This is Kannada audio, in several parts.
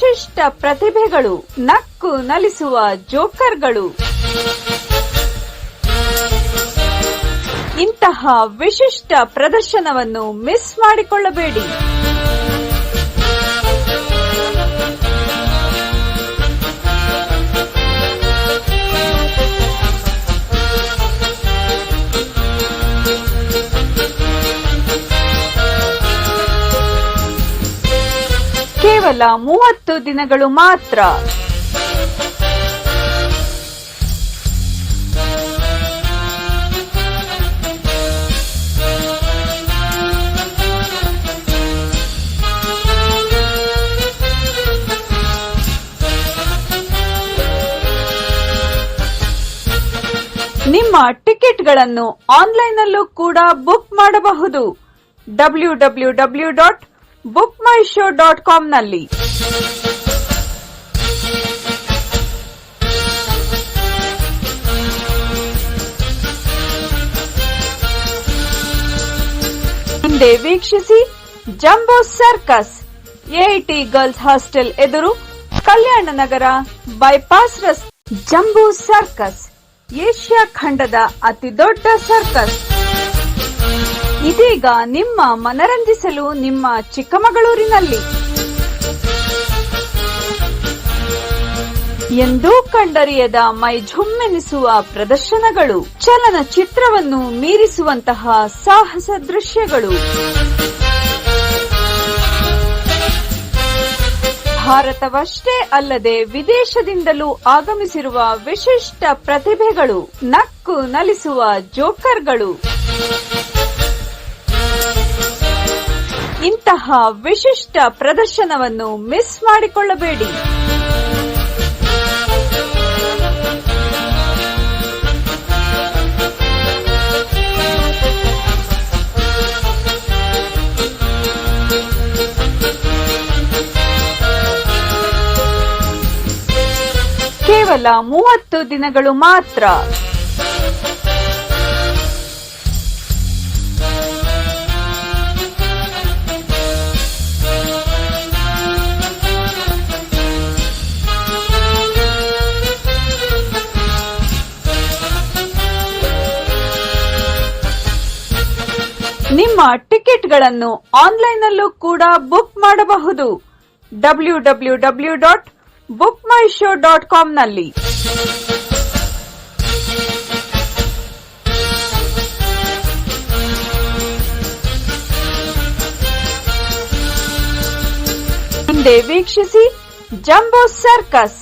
ವಿಶಿಷ್ಟ ಪ್ರತಿಭೆಗಳು ನಕ್ಕು ನಲಿಸುವ ಜೋಕರ್ಗಳು. ಇಂತಹ ವಿಶಿಷ್ಟ ಪ್ರದರ್ಶನವನ್ನು ಮಿಸ್ ಮಾಡಿಕೊಳ್ಳಬೇಡಿ. ಕೇವಲ ಮೂವತ್ತು ದಿನಗಳು ಮಾತ್ರ. ನಿಮ್ಮ ಟಿಕೆಟ್ಗಳನ್ನು ಆನ್ಲೈನ್ನಲ್ಲೂ ಕೂಡ ಬುಕ್ ಮಾಡಬಹುದು. W W W dot book my show dot ಕಾಮ್ನಲ್ಲಿ ಹಿಂದೆ ವೀಕ್ಷಿಸಿ jumbo circus AIT girls hostel ಎದುರು ಕಲ್ಯಾಣ ನಗರ ಬೈಪಾಸ್ ರಸ್ತೆ. ಜಂಬೂ ಸರ್ಕಸ್, ಏಷ್ಯಾ ಖಂಡದ ಅತಿ ದೊಡ್ಡ ಸರ್ಕಸ್. ಇದೀಗ ನಿಮ್ಮ ಮನರಂಜಿಸಲು ನಿಮ್ಮ ಚಿಕ್ಕಮಗಳೂರಿನಲ್ಲಿ. ಎಂದೂ ಕಂಡರಿಯದ ಮೈ ಝುಮ್ಮೆನಿಸುವ ಪ್ರದರ್ಶನಗಳು, ಚಲನಚಿತ್ರವನ್ನು ಮೀರಿಸುವಂತಹ ಸಾಹಸ ದೃಶ್ಯಗಳು. ಭಾರತವಷ್ಟೇ ಅಲ್ಲದೆ ವಿದೇಶದಿಂದಲೂ ಆಗಮಿಸಿರುವ ವಿಶಿಷ್ಟ ಪ್ರತಿಭೆಗಳು, ನಕ್ಕು ನಲಿಸುವ ಜೋಕರ್ಗಳು. ಇಂತಹ ವಿಶಿಷ್ಟ ಪ್ರದರ್ಶನವನ್ನು ಮಿಸ್ ಮಾಡಿಕೊಳ್ಳಬೇಡಿ. ಕೇವಲ ಮೂವತ್ತು ದಿನಗಳು ಮಾತ್ರ. ನಿಮ್ಮ ಟಿಕೆಟ್ಗಳನ್ನು ಆನ್ಲೈನ್ನಲ್ಲೂ ಕೂಡ ಬುಕ್ ಮಾಡಬಹುದು. W W W dot book my show dot ಕಾಮ್ನಲ್ಲಿ ಹಿಂದೆ ವೀಕ್ಷಿಸಿ jumbo circus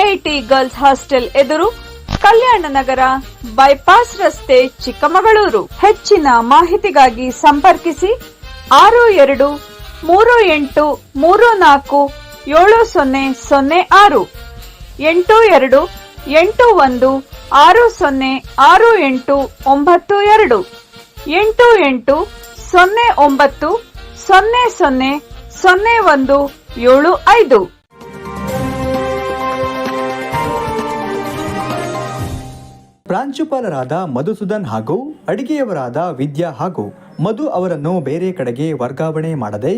AIT girls hostel ಎದುರು ಕಲ್ಯಾಣ ನಗರ ಬೈಪಾಸ್ ರಸ್ತೆ ಚಿಕ್ಕಮಗಳೂರು. ಹೆಚ್ಚಿನ ಮಾಹಿತಿಗಾಗಿ ಸಂಪರ್ಕಿಸಿ ಆರು ಎರಡು ಮೂರು ಎಂಟು ಮೂರು ನಾಲ್ಕು ಏಳು ಸೊನ್ನೆ ಸೊನ್ನೆ ಆರು. ಎಂಟು ಎರಡು ಎಂಟು ಒಂದು ಆರು ಸೊನ್ನೆ ಆರು ಎಂಟು ಒಂಬತ್ತು ಎರಡು. ಎಂಟು ಎಂಟು ಸೊನ್ನೆ ಒಂಬತ್ತು ಸೊನ್ನೆ ಸೊನ್ನೆ ಸೊನ್ನೆ ಒಂದು ಏಳು ಐದು. ಪ್ರಾಂಶುಪಾಲರಾದ ಮಧುಸೂದನ್ ಹಾಗೂ ಅಡಿಗೆಯವರಾದ ವಿದ್ಯಾ ಹಾಗೂ ಮಧು ಅವರನ್ನು ಬೇರೆ ಕಡೆಗೆ ವರ್ಗಾವಣೆ ಮಾಡದೆ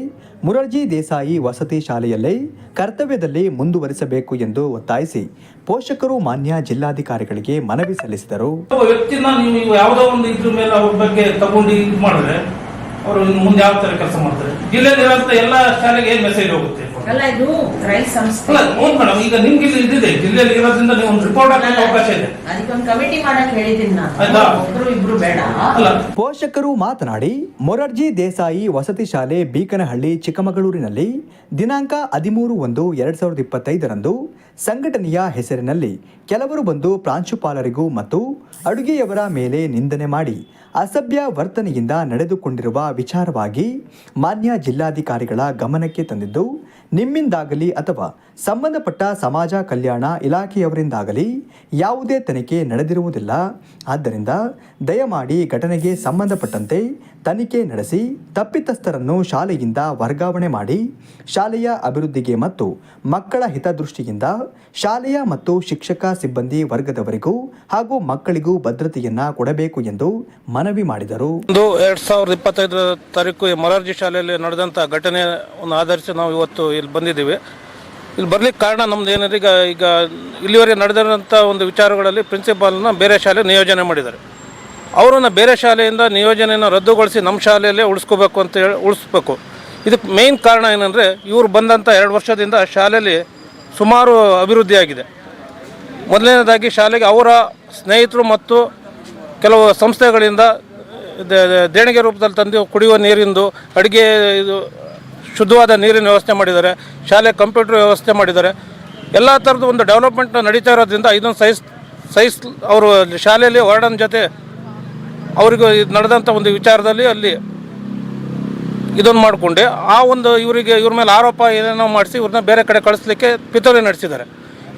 ಮುರಾರ್ಜಿ ದೇಸಾಯಿ ವಸತಿ ಶಾಲೆಯಲ್ಲೇ ಕರ್ತವ್ಯದಲ್ಲಿ ಮುಂದುವರಿಸಬೇಕು ಎಂದು ಒತ್ತಾಯಿಸಿ ಪೋಷಕರು ಮಾನ್ಯ ಜಿಲ್ಲಾಧಿಕಾರಿಗಳಿಗೆ ಮನವಿ ಸಲ್ಲಿಸಿದರು. ಯಾವುದೋ ಒಂದು ಇದ್ರ ಮೇಲೆ ಅವ್ರ ಬಗ್ಗೆ ತಗೊಂಡು ಮಾಡಿದ್ರೆ ಅವರು ಮುಂದೆ ಯಾವ ತರ ಕೆಲಸ ಮಾಡ್ತಾರೆ? ಜಿಲ್ಲೆಯಲ್ಲಿರುವಂತ ಎಲ್ಲಾ ಶಾಲೆಗೆ ಮೆಸೇಜ್ ಹೋಗುತ್ತೆ. ಅಲ್ಲ ಇದು ರೈಲ್ ಸಂಸ್ಥೆ ಅಲ್ಲ ಹೌದು ಮೇಡಮ್ ಈಗ ನಿಮ್ಗೆ ಇಲ್ಲಿ ಇದಿದೆ. ಜಿಲ್ಲೆಯಲ್ಲಿ ಇರೋದ್ರಿಂದ ನೀವು ಒಂದು ರಿಪೋರ್ಟ್ ಹಾಕಕ್ಕೆ ಅವಕಾಶ ಇದೆ. ಅದಕ್ಕೊಂದು ಕಮಿಟಿ ಮಾಡಕ್ ಹೇಳಿದ್ದೀನಿ ನಾನು. ಒಬ್ರು ಇಬ್ರು ಬೇಡ. ಅಲ್ಲ. ಪೋಷಕರು ಮಾತನಾಡಿ ಮೊರಾರ್ಜಿ ದೇಸಾಯಿ ವಸತಿ ಶಾಲೆ ಬೀಕನಹಳ್ಳಿ ಚಿಕ್ಕಮಗಳೂರಿನಲ್ಲಿ ದಿನಾಂಕ ಹದಿಮೂರು ಒಂದು ಎರಡ್ ಸಾವಿರದ ಇಪ್ಪತ್ತೈದರಂದು ಸಂಘಟನೆಯ ಹೆಸರಿನಲ್ಲಿ ಕೆಲವರು ಬಂದು ಪ್ರಾಂಶುಪಾಲರಿಗೂ ಮತ್ತು ಅಡುಗೆಯವರ ಮೇಲೆ ನಿಂದನೆ ಮಾಡಿ ಅಸಭ್ಯ ವರ್ತನೆಯಿಂದ ನಡೆದುಕೊಂಡಿರುವ ವಿಚಾರವಾಗಿ ಮಾನ್ಯ ಜಿಲ್ಲಾಧಿಕಾರಿಗಳ ಗಮನಕ್ಕೆ ತಂದಿದ್ದು ನಿಮ್ಮಿಂದಾಗಲಿ ಅಥವಾ ಸಂಬಂಧಪಟ್ಟ ಸಮಾಜ ಕಲ್ಯಾಣ ಇಲಾಖೆಯವರಿಂದಾಗಲಿ ಯಾವುದೇ ತನಿಖೆ ನಡೆದಿರುವುದಿಲ್ಲ. ಆದ್ದರಿಂದ ದಯಮಾಡಿ ಘಟನೆಗೆ ಸಂಬಂಧಪಟ್ಟಂತೆ ತನಿಖೆ ನಡೆಸಿ ತಪ್ಪಿತಸ್ಥರನ್ನು ಶಾಲೆಯಿಂದ ವರ್ಗಾವಣೆ ಮಾಡಿ ಶಾಲೆಯ ಅಭಿವೃದ್ಧಿಗೆ ಮತ್ತು ಮಕ್ಕಳ ಹಿತದೃಷ್ಟಿಯಿಂದ ಶಾಲೆಯ ಮತ್ತು ಶಿಕ್ಷಕ ಸಿಬ್ಬಂದಿ ವರ್ಗದವರಿಗೂ ಹಾಗೂ ಮಕ್ಕಳಿಗೂ ಭದ್ರತೆಯನ್ನು ಕೊಡಬೇಕು ಎಂದು ಮನವಿ ಮಾಡಿದರು. ಒಂದು ಎರಡ್ ಸಾವಿರದ ಇಪ್ಪತ್ತೈದರ ತಾರೀಕು ಮೊರಾರ್ಜಿ ಶಾಲೆಯಲ್ಲಿ ನಡೆದಂತಹ ಘಟನೆ ಆಧರಿಸಿ ನಾವು ಇವತ್ತು ಇಲ್ಲಿ ಬಂದಿದ್ದೀವಿ. ಇಲ್ಲಿ ಬರ್ಲಿಕ್ಕೆ ಕಾರಣ ನಮ್ದು ಏನಂದ್ರೆ ಈಗ ಈಗ ಇಲ್ಲಿವರೆಗೆ ನಡೆದಿರೋಂಥ ಒಂದು ವಿಚಾರಗಳಲ್ಲಿ ಪ್ರಿನ್ಸಿಪಾಲ್ನ ಬೇರೆ ಶಾಲೆ ನಿಯೋಜನೆ ಮಾಡಿದ್ದಾರೆ. ಅವರನ್ನು ಬೇರೆ ಶಾಲೆಯಿಂದ ನಿಯೋಜನೆಯನ್ನು ರದ್ದುಗೊಳಿಸಿ ನಮ್ಮ ಶಾಲೆಯಲ್ಲೇ ಉಳಿಸ್ಕೋಬೇಕು ಅಂತ ಹೇಳಿ ಉಳಿಸ್ಬೇಕು. ಇದಕ್ಕೆ ಮೇಯ್ನ್ ಕಾರಣ ಏನಂದರೆ ಇವರು ಬಂದಂಥ ಎರಡು ವರ್ಷದಿಂದ ಶಾಲೆಯಲ್ಲಿ ಸುಮಾರು ಅಭಿವೃದ್ಧಿಯಾಗಿದೆ ಮೊದಲನೇದಾಗಿ ಶಾಲೆಗೆ ಅವರ ಸ್ನೇಹಿತರು ಮತ್ತು ಕೆಲವು ಸಂಸ್ಥೆಗಳಿಂದ ದೇಣಿಗೆ ರೂಪದಲ್ಲಿ ತಂದು ಕುಡಿಯುವ ನೀರಿಂದು, ಅಡುಗೆ ಇದು ಶುದ್ಧವಾದ ನೀರಿನ ವ್ಯವಸ್ಥೆ ಮಾಡಿದ್ದಾರೆ, ಶಾಲೆ ಕಂಪ್ಯೂಟರ್ ವ್ಯವಸ್ಥೆ ಮಾಡಿದ್ದಾರೆ. ಎಲ್ಲ ಥರದ ಒಂದು ಡೆವಲಪ್ಮೆಂಟ್ ನಡೀತಾ ಇರೋದ್ರಿಂದ ಇದೊಂದು ಸಹಿಸ್ ಸೈಸ್ ಅವರು ಶಾಲೆಯಲ್ಲಿ ವಾರ್ಡನ್ ಜೊತೆ ಅವರಿಗೂ ನಡೆದಂಥ ಒಂದು ವಿಚಾರದಲ್ಲಿ ಅಲ್ಲಿ ಇದನ್ನು ಮಾಡಿಕೊಂಡೆ. ಆ ಒಂದು ಇವರಿಗೆ ಇವ್ರ ಮೇಲೆ ಆರೋಪ ಏನೇನೋ ಮಾಡಿಸಿ ಇವ್ರನ್ನ ಬೇರೆ ಕಡೆ ಕಳಿಸ್ಲಿಕ್ಕೆ ಪಿತೂರಿ ನಡೆಸಿದ್ದಾರೆ.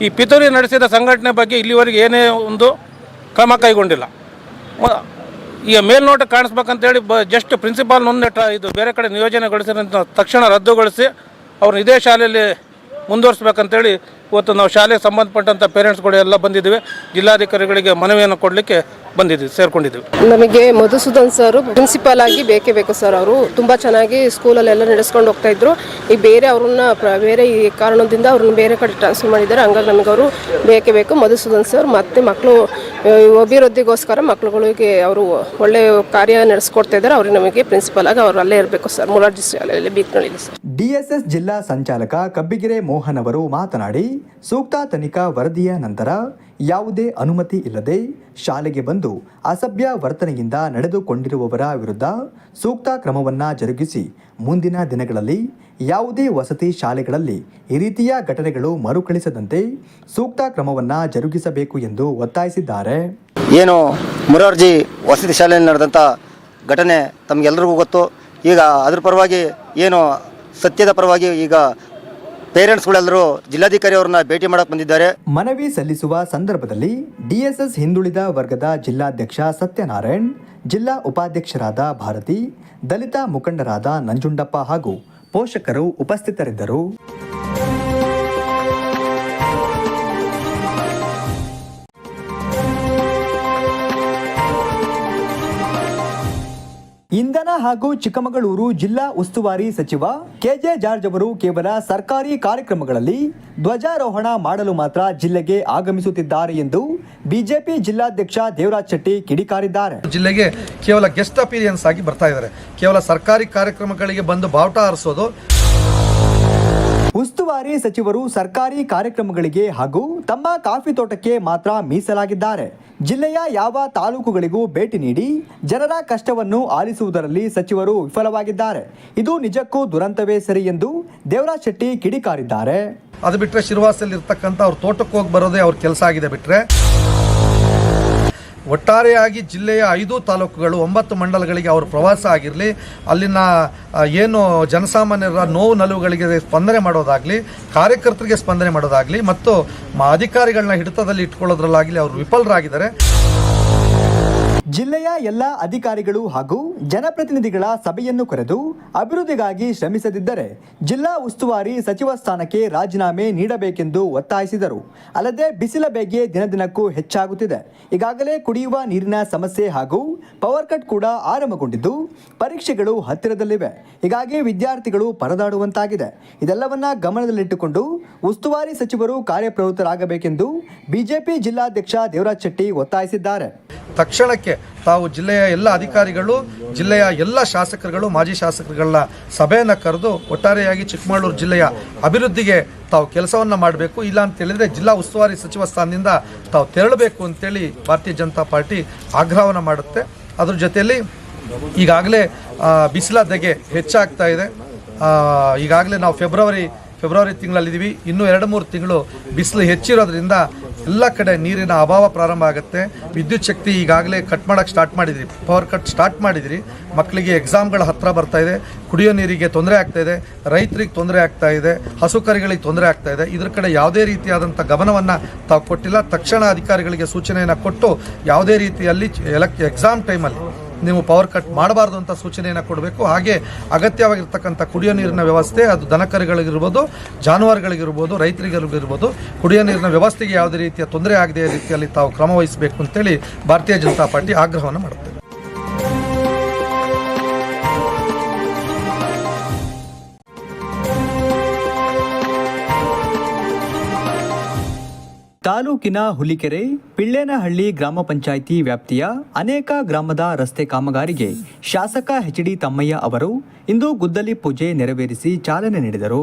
ಈ ಪಿತೂರಿ ನಡೆಸಿದ ಸಂಘಟನೆ ಬಗ್ಗೆ ಇಲ್ಲಿವರೆಗೆ ಏನೇ ಒಂದು ಕ್ರಮ ಕೈಗೊಂಡಿಲ್ಲ. ಈಗ ಮೇಲ್ನೋಟ ಕಾಣಿಸ್ಬೇಕಂತೇಳಿ ಬ ಜಸ್ಟ್ ಪ್ರಿನ್ಸಿಪಾಲ್ ನೊಂದಿಟ್ಟ ಇದು ಬೇರೆ ಕಡೆ ನಿಯೋಜನೆಗೊಳಿಸಿದ ತಕ್ಷಣ ರದ್ದುಗೊಳಿಸಿ ಅವ್ರನ್ನ ಇದೇ ಶಾಲೆಯಲ್ಲಿ ಮುಂದುವರಿಸ್ಬೇಕಂತೇಳಿ ಇವತ್ತು ನಾವು ಶಾಲೆಗೆ ಸಂಬಂಧಪಟ್ಟಂಥ ಪೇರೆಂಟ್ಸ್ಗಳು ಎಲ್ಲ ಬಂದಿದ್ದೀವಿ. ಜಿಲ್ಲಾಧಿಕಾರಿಗಳಿಗೆ ಮನವಿಯನ್ನು ಕೊಡಲಿಕ್ಕೆ ಬಂದಿದ್ದೀವಿ ಸೇರ್ಕೊಂಡಿದ್ದೀವಿ ನಮಗೆ ಮಧುಸೂದನ್ ಸರ್ ಪ್ರಿನ್ಸಿಪಾಲ್ ಆಗಿ ಬೇಕೇ ಬೇಕು ಸರ್ ಅವರು. ತುಂಬಾ ಚೆನ್ನಾಗಿ ಸ್ಕೂಲಲ್ಲೆಲ್ಲ ನಡೆಸ್ಕೊಂಡು ಹೋಗ್ತಾ ಇದ್ರು. ಈ ಬೇರೆ ಅವ್ರನ್ನ ಪ್ರ- ಬೇರೆ ಈ ಕಾರಣದಿಂದ ಅವ್ರನ್ನ ಬೇರೆ ಕಡೆ ಟ್ರಾನ್ಸ್ಫರ್ ಮಾಡಿದ್ದಾರೆ. ಹಂಗಾಗಿ ನಮಗೆ ಅವರು ಬೇಕೇ ಬೇಕು. ಮಧುಸೂದನ್ ಸರ್ ಮತ್ತೆ ಮಕ್ಕಳು ಅಭಿವೃದ್ಧಿಗೋಸ್ಕರ ಮಕ್ಕಳುಗಳಿಗೆ ಅವರು ಒಳ್ಳೆ ಕಾರ್ಯ ನಡೆಸ್ಕೊಡ್ತಾ ಇದ್ದಾರೆ. ಅವ್ರಿಗೆ ನಮಗೆ ಪ್ರಿನ್ಸಿಪಾಲ್ ಆಗಿ ಅವ್ರು ಅಲ್ಲೇ ಇರಬೇಕು ಸರ್. ಮುರಾರ್ಜಿ ಶಾಲೆಯಲ್ಲಿ ಬೀಕ್ನಳ್ಳಿ ಸರ್. ಡಿಎಸ್ಎಸ್ ಜಿಲ್ಲಾ ಸಂಚಾಲಕ ಕಬ್ಬಿಗೆರೆ ಮೋಹನ್ ಅವರು ಮಾತನಾಡಿ ಸೂಕ್ತ ತನಿಖಾ ವರದಿಯ ನಂತರ ಯಾವುದೇ ಅನುಮತಿ ಇಲ್ಲದೆ ಶಾಲೆಗೆ ಬಂದು ಅಸಭ್ಯ ವರ್ತನೆಯಿಂದ ನಡೆದುಕೊಂಡಿರುವವರ ವಿರುದ್ಧ ಸೂಕ್ತ ಕ್ರಮವನ್ನು ಜರುಗಿಸಿ ಮುಂದಿನ ದಿನಗಳಲ್ಲಿ ಯಾವುದೇ ವಸತಿ ಶಾಲೆಗಳಲ್ಲಿ ಈ ರೀತಿಯ ಘಟನೆಗಳು ಮರುಕಳಿಸದಂತೆ ಸೂಕ್ತ ಕ್ರಮವನ್ನು ಜರುಗಿಸಬೇಕು ಎಂದು ಒತ್ತಾಯಿಸಿದ್ದಾರೆ. ಏನು ಮುರಾರ್ಜಿ ವಸತಿ ಶಾಲೆಯಲ್ಲಿ ನಡೆದಂಥ ಘಟನೆ ತಮಗೆಲ್ಲರಿಗೂ ಗೊತ್ತು? ಈಗ ಅದ್ರ ಪರವಾಗಿ ಏನು ಸತ್ಯದ ಪರವಾಗಿ ಈಗ ಪೇರೆಂಟ್ಸ್ಗಳೆಲ್ಲರೂ ಜಿಲ್ಲಾಧಿಕಾರಿ ಅವರನ್ನ ಭೇಟಿ ಮಾಡಕ್ಕೆ ಬಂದಿದ್ದಾರೆ. ಮನವಿ ಸಲ್ಲಿಸುವ ಸಂದರ್ಭದಲ್ಲಿ ಡಿಎಸ್ಎಸ್ ಹಿಂದುಳಿದ ವರ್ಗದ ಜಿಲ್ಲಾಧ್ಯಕ್ಷ ಸತ್ಯನಾರಾಯಣ್, ಜಿಲ್ಲಾ ಉಪಾಧ್ಯಕ್ಷರಾದ ಭಾರತಿ, ದಲಿತ ಮುಖಂಡರಾದ ನಂಜುಂಡಪ್ಪ ಹಾಗೂ ಪೋಷಕರು ಉಪಸ್ಥಿತರಿದ್ದರು. ಹಾಗೂ ಚಿಕ್ಕಮಗಳೂರು ಜಿಲ್ಲಾ ಉಸ್ತುವಾರಿ ಸಚಿವ ಕೆಜೆ ಜಾರ್ಜ್ ಅವರು ಕೇವಲ ಸರ್ಕಾರಿ ಕಾರ್ಯಕ್ರಮಗಳಲ್ಲಿ ಧ್ವಜಾರೋಹಣ ಮಾಡಲು ಮಾತ್ರ ಜಿಲ್ಲೆಗೆ ಆಗಮಿಸುತ್ತಿದ್ದಾರೆ ಎಂದು ಬಿಜೆಪಿ ಜಿಲ್ಲಾಧ್ಯಕ್ಷ ದೇವರಾಜ್ ಶೆಟ್ಟಿ ಕಿಡಿಕಾರಿದ್ದಾರೆ. ಜಿಲ್ಲೆಗೆ ಕೇವಲ ಗೆಸ್ಟ್ ಅಪೀರಿಯನ್ಸ್ ಆಗಿ ಬರ್ತಾ ಇದ್ದಾರೆ. ಕೇವಲ ಸರ್ಕಾರಿ ಕಾರ್ಯಕ್ರಮಗಳಿಗೆ ಬಂದು ಬಾವುಟ ಹಾರಿಸೋದು ಉಸ್ತುವಾರಿ ಸಚಿವರು ಸರ್ಕಾರಿ ಕಾರ್ಯಕ್ರಮಗಳಿಗೆ ಹಾಗೂ ತಮ್ಮ ಕಾಫಿ ತೋಟಕ್ಕೆ ಮಾತ್ರ ಮೀಸಲಾಗಿದ್ದಾರೆ. ಜಿಲ್ಲೆಯ ಯಾವ ತಾಲೂಕುಗಳಿಗೂ ಭೇಟಿ ನೀಡಿ ಜನರ ಕಷ್ಟವನ್ನು ಆಲಿಸುವುದರಲ್ಲಿ ಸಚಿವರು ವಿಫಲವಾಗಿದ್ದಾರೆ. ಇದು ನಿಜಕ್ಕೂ ದುರಂತವೇ ಸರಿ ಎಂದು ದೇವರಾಜ್ ಶೆಟ್ಟಿ ಕಿಡಿಕಾರಿದ್ದಾರೆ. ಅದು ಬಿಟ್ಟರೆ ಶಿರ್ವಾಸಲ್ಲಿ ಇರ್ತಕ್ಕಂಥ ಅವ್ರ ತೋಟಕ್ಕೆ ಹೋಗಿ ಬರೋದೇ ಅವ್ರ ಕೆಲಸ ಆಗಿದೆ ಬಿಟ್ಟರೆ ಒಟ್ಟಾರೆಯಾಗಿ ಜಿಲ್ಲೆಯ ಐದು ತಾಲೂಕುಗಳು ಒಂಬತ್ತು ಮಂಡಲಗಳಿಗೆ ಅವರು ಪ್ರವಾಸ ಆಗಿರಲಿ, ಅಲ್ಲಿನ ಏನು ಜನಸಾಮಾನ್ಯರ ನೋವು ನಲುವುಗಳಿಗೆ ಸ್ಪಂದನೆ ಮಾಡೋದಾಗಲಿ, ಕಾರ್ಯಕರ್ತರಿಗೆ ಸ್ಪಂದನೆ ಮಾಡೋದಾಗಲಿ, ಮತ್ತು ಅಧಿಕಾರಿಗಳನ್ನ ಹಿಡಿತದಲ್ಲಿ ಇಟ್ಕೊಳ್ಳೋದ್ರಲ್ಲಾಗಲಿ ಅವರು ವಿಫಲರಾಗಿದ್ದಾರೆ. ಜಿಲ್ಲೆಯ ಎಲ್ಲ ಅಧಿಕಾರಿಗಳು ಹಾಗೂ ಜನಪ್ರತಿನಿಧಿಗಳ ಸಭೆಯನ್ನು ಕರೆದು ಅಭಿವೃದ್ಧಿಗಾಗಿ ಶ್ರಮಿಸದಿದ್ದರೆ ಜಿಲ್ಲಾ ಉಸ್ತುವಾರಿ ಸಚಿವ ಸ್ಥಾನಕ್ಕೆ ರಾಜೀನಾಮೆ ನೀಡಬೇಕೆಂದು ಒತ್ತಾಯಿಸಿದರು. ಅಲ್ಲದೆ ಬಿಸಿಲ ಬೇಗೆ ದಿನದಿನಕ್ಕೂ ಹೆಚ್ಚಾಗುತ್ತಿದೆ. ಈಗಾಗಲೇ ಕುಡಿಯುವ ನೀರಿನ ಸಮಸ್ಯೆ ಹಾಗೂ ಪವರ್ ಕಟ್ ಕೂಡ ಆರಂಭಗೊಂಡಿದ್ದು, ಪರೀಕ್ಷೆಗಳು ಹತ್ತಿರದಲ್ಲಿವೆ. ಹೀಗಾಗಿ ವಿದ್ಯಾರ್ಥಿಗಳು ಪರದಾಡುವಂತಾಗಿದೆ. ಇದೆಲ್ಲವನ್ನ ಗಮನದಲ್ಲಿಟ್ಟುಕೊಂಡು ಉಸ್ತುವಾರಿ ಸಚಿವರು ಕಾರ್ಯಪ್ರವೃತ್ತರಾಗಬೇಕೆಂದು ಬಿಜೆಪಿ ಜಿಲ್ಲಾಧ್ಯಕ್ಷ ದೇವರಾಜ್ ಶೆಟ್ಟಿ ಒತ್ತಾಯಿಸಿದ್ದಾರೆ. ತಕ್ಷಣಕ್ಕೆ ತಾವು ಜಿಲ್ಲೆಯ ಎಲ್ಲ ಅಧಿಕಾರಿಗಳು, ಜಿಲ್ಲೆಯ ಎಲ್ಲ ಶಾಸಕರುಗಳು, ಮಾಜಿ ಶಾಸಕರುಗಳನ್ನ ಸಭೆಯನ್ನು ಕರೆದು ಒಟ್ಟಾರೆಯಾಗಿ ಚಿಕ್ಕಮಗಳೂರು ಜಿಲ್ಲೆಯ ಅಭಿವೃದ್ಧಿಗೆ ತಾವು ಕೆಲಸವನ್ನು ಮಾಡಬೇಕು. ಇಲ್ಲ ಅಂತ ಹೇಳಿದ್ರೆ ಜಿಲ್ಲಾ ಉಸ್ತುವಾರಿ ಸಚಿವ ಸ್ಥಾನದಿಂದ ತಾವು ತೆರಳಬೇಕು ಅಂತೇಳಿ ಭಾರತೀಯ ಜನತಾ ಪಾರ್ಟಿ ಆಗ್ರಹವನ್ನು ಮಾಡುತ್ತೆ. ಅದ್ರ ಜೊತೆಯಲ್ಲಿ ಈಗಾಗಲೇ ಬಿಸಿಲ ದೆಗೆ ಹೆಚ್ಚಾಗ್ತಾ ಇದೆ. ಈಗಾಗಲೇ ನಾವು ಫೆಬ್ರವರಿ ಫೆಬ್ರವರಿ ತಿಂಗಳಲ್ಲಿದ್ದೀವಿ. ಇನ್ನೂ ಎರಡು ಮೂರು ತಿಂಗಳು ಬಿಸಿಲು ಹೆಚ್ಚಿರೋದ್ರಿಂದ ಎಲ್ಲ ಕಡೆ ನೀರಿನ ಅಭಾವ ಪ್ರಾರಂಭ ಆಗುತ್ತೆ. ವಿದ್ಯುತ್ ಶಕ್ತಿ ಈಗಾಗಲೇ ಕಟ್ ಮಾಡೋಕ್ಕೆ ಸ್ಟಾರ್ಟ್ ಮಾಡಿದ್ರಿ. ಪವರ್ ಕಟ್ ಸ್ಟಾರ್ಟ್ ಮಾಡಿದ್ರಿ. ಮಕ್ಕಳಿಗೆ ಎಕ್ಸಾಮ್ಗಳ ಹತ್ತಿರ ಬರ್ತಾ ಇದೆ. ಕುಡಿಯೋ ನೀರಿಗೆ ತೊಂದರೆ ಆಗ್ತಾ ಇದೆ. ರೈತರಿಗೆ ತೊಂದರೆ ಆಗ್ತಾ ಇದೆ. ಹಸುಕರಿಗಳಿಗೆ ತೊಂದರೆ ಆಗ್ತಾ ಇದೆ. ಇದ್ರ ಕಡೆ ಯಾವುದೇ ರೀತಿಯಾದಂಥ ಗಮನವನ್ನು ತಾವು ಕೊಟ್ಟಿಲ್ಲ. ತಕ್ಷಣ ಅಧಿಕಾರಿಗಳಿಗೆ ಸೂಚನೆಯನ್ನು ಕೊಟ್ಟು ಯಾವುದೇ ರೀತಿಯಲ್ಲಿ ಎಲೆಕ್ ಎಕ್ಸಾಮ್ ಟೈಮಲ್ಲಿ ನೀವು ಪವರ್ ಕಟ್ ಮಾಡಬಾರ್ದು ಅಂತ ಸೂಚನೆಯನ್ನು ಕೊಡಬೇಕು. ಹಾಗೆ ಅಗತ್ಯವಾಗಿರ್ತಕ್ಕಂಥ ಕುಡಿಯೋ ನೀರಿನ ವ್ಯವಸ್ಥೆ, ಅದು ದನಕರುಗಳಿಗಿರ್ಬೋದು, ಜಾನುವಾರುಗಳಿಗಿರ್ಬೋದು, ರೈತರಿಗಿರ್ಬೋದು, ಕುಡಿಯೋ ನೀರಿನ ವ್ಯವಸ್ಥೆಗೆ ಯಾವುದೇ ರೀತಿಯ ತೊಂದರೆ ಆಗದೆ ರೀತಿಯಲ್ಲಿ ತಾವು ಕ್ರಮ ವಹಿಸಬೇಕು ಅಂತೇಳಿ ಭಾರತೀಯ ಜನತಾ ಪಾರ್ಟಿ ಆಗ್ರಹವನ್ನು ಮಾಡುತ್ತೆ. ತಾಲೂಕಿನ ಹುಲಿಕೆರೆ, ಪಿಳ್ಳೇನಹಳ್ಳಿ ಗ್ರಾಮ ಪಂಚಾಯಿತಿ ವ್ಯಾಪ್ತಿಯ ಅನೇಕ ಗ್ರಾಮದ ರಸ್ತೆ ಕಾಮಗಾರಿಗೆ ಶಾಸಕ ಎಚ್ ಡಿ ತಮ್ಮಯ್ಯ ಅವರು ಇಂದು ಗುದ್ದಲಿ ಪೂಜೆ ನೆರವೇರಿಸಿ ಚಾಲನೆ ನೀಡಿದರು.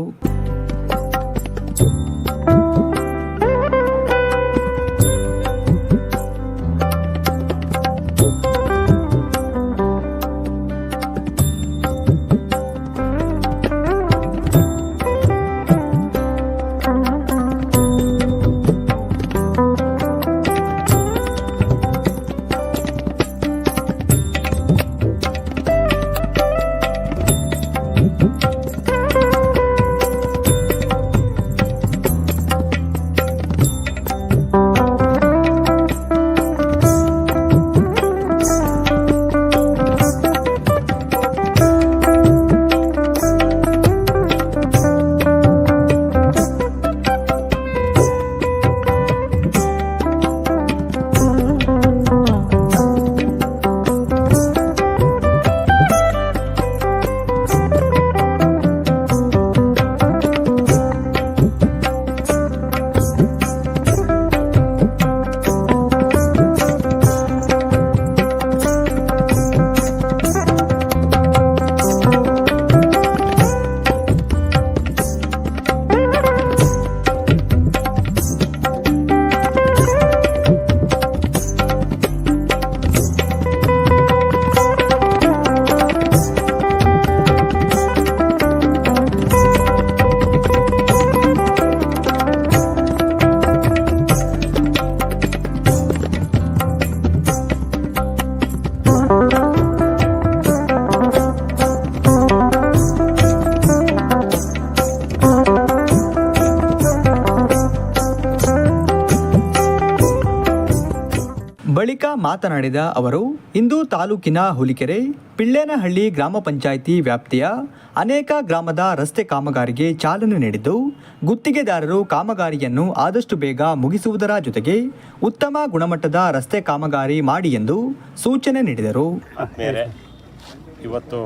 ಬಳಿಕ ಮಾತನಾಡಿದ ಅವರು, ಇಂದು ತಾಲೂಕಿನ ಹುಲಿಕೆರೆ, ಪಿಳ್ಳೇನಹಳ್ಳಿ ಗ್ರಾಮ ಪಂಚಾಯಿತಿ ವ್ಯಾಪ್ತಿಯ ಅನೇಕ ಗ್ರಾಮದ ರಸ್ತೆ ಕಾಮಗಾರಿಗೆ ಚಾಲನೆ ನೀಡಿದ್ದು, ಗುತ್ತಿಗೆದಾರರು ಕಾಮಗಾರಿಯನ್ನು ಆದಷ್ಟು ಬೇಗ ಮುಗಿಸುವುದರ ಜೊತೆಗೆ ಉತ್ತಮ ಗುಣಮಟ್ಟದ ರಸ್ತೆ ಕಾಮಗಾರಿ ಮಾಡಿ ಎಂದು ಸೂಚನೆ ನೀಡಿದರು. ಇವತ್ತು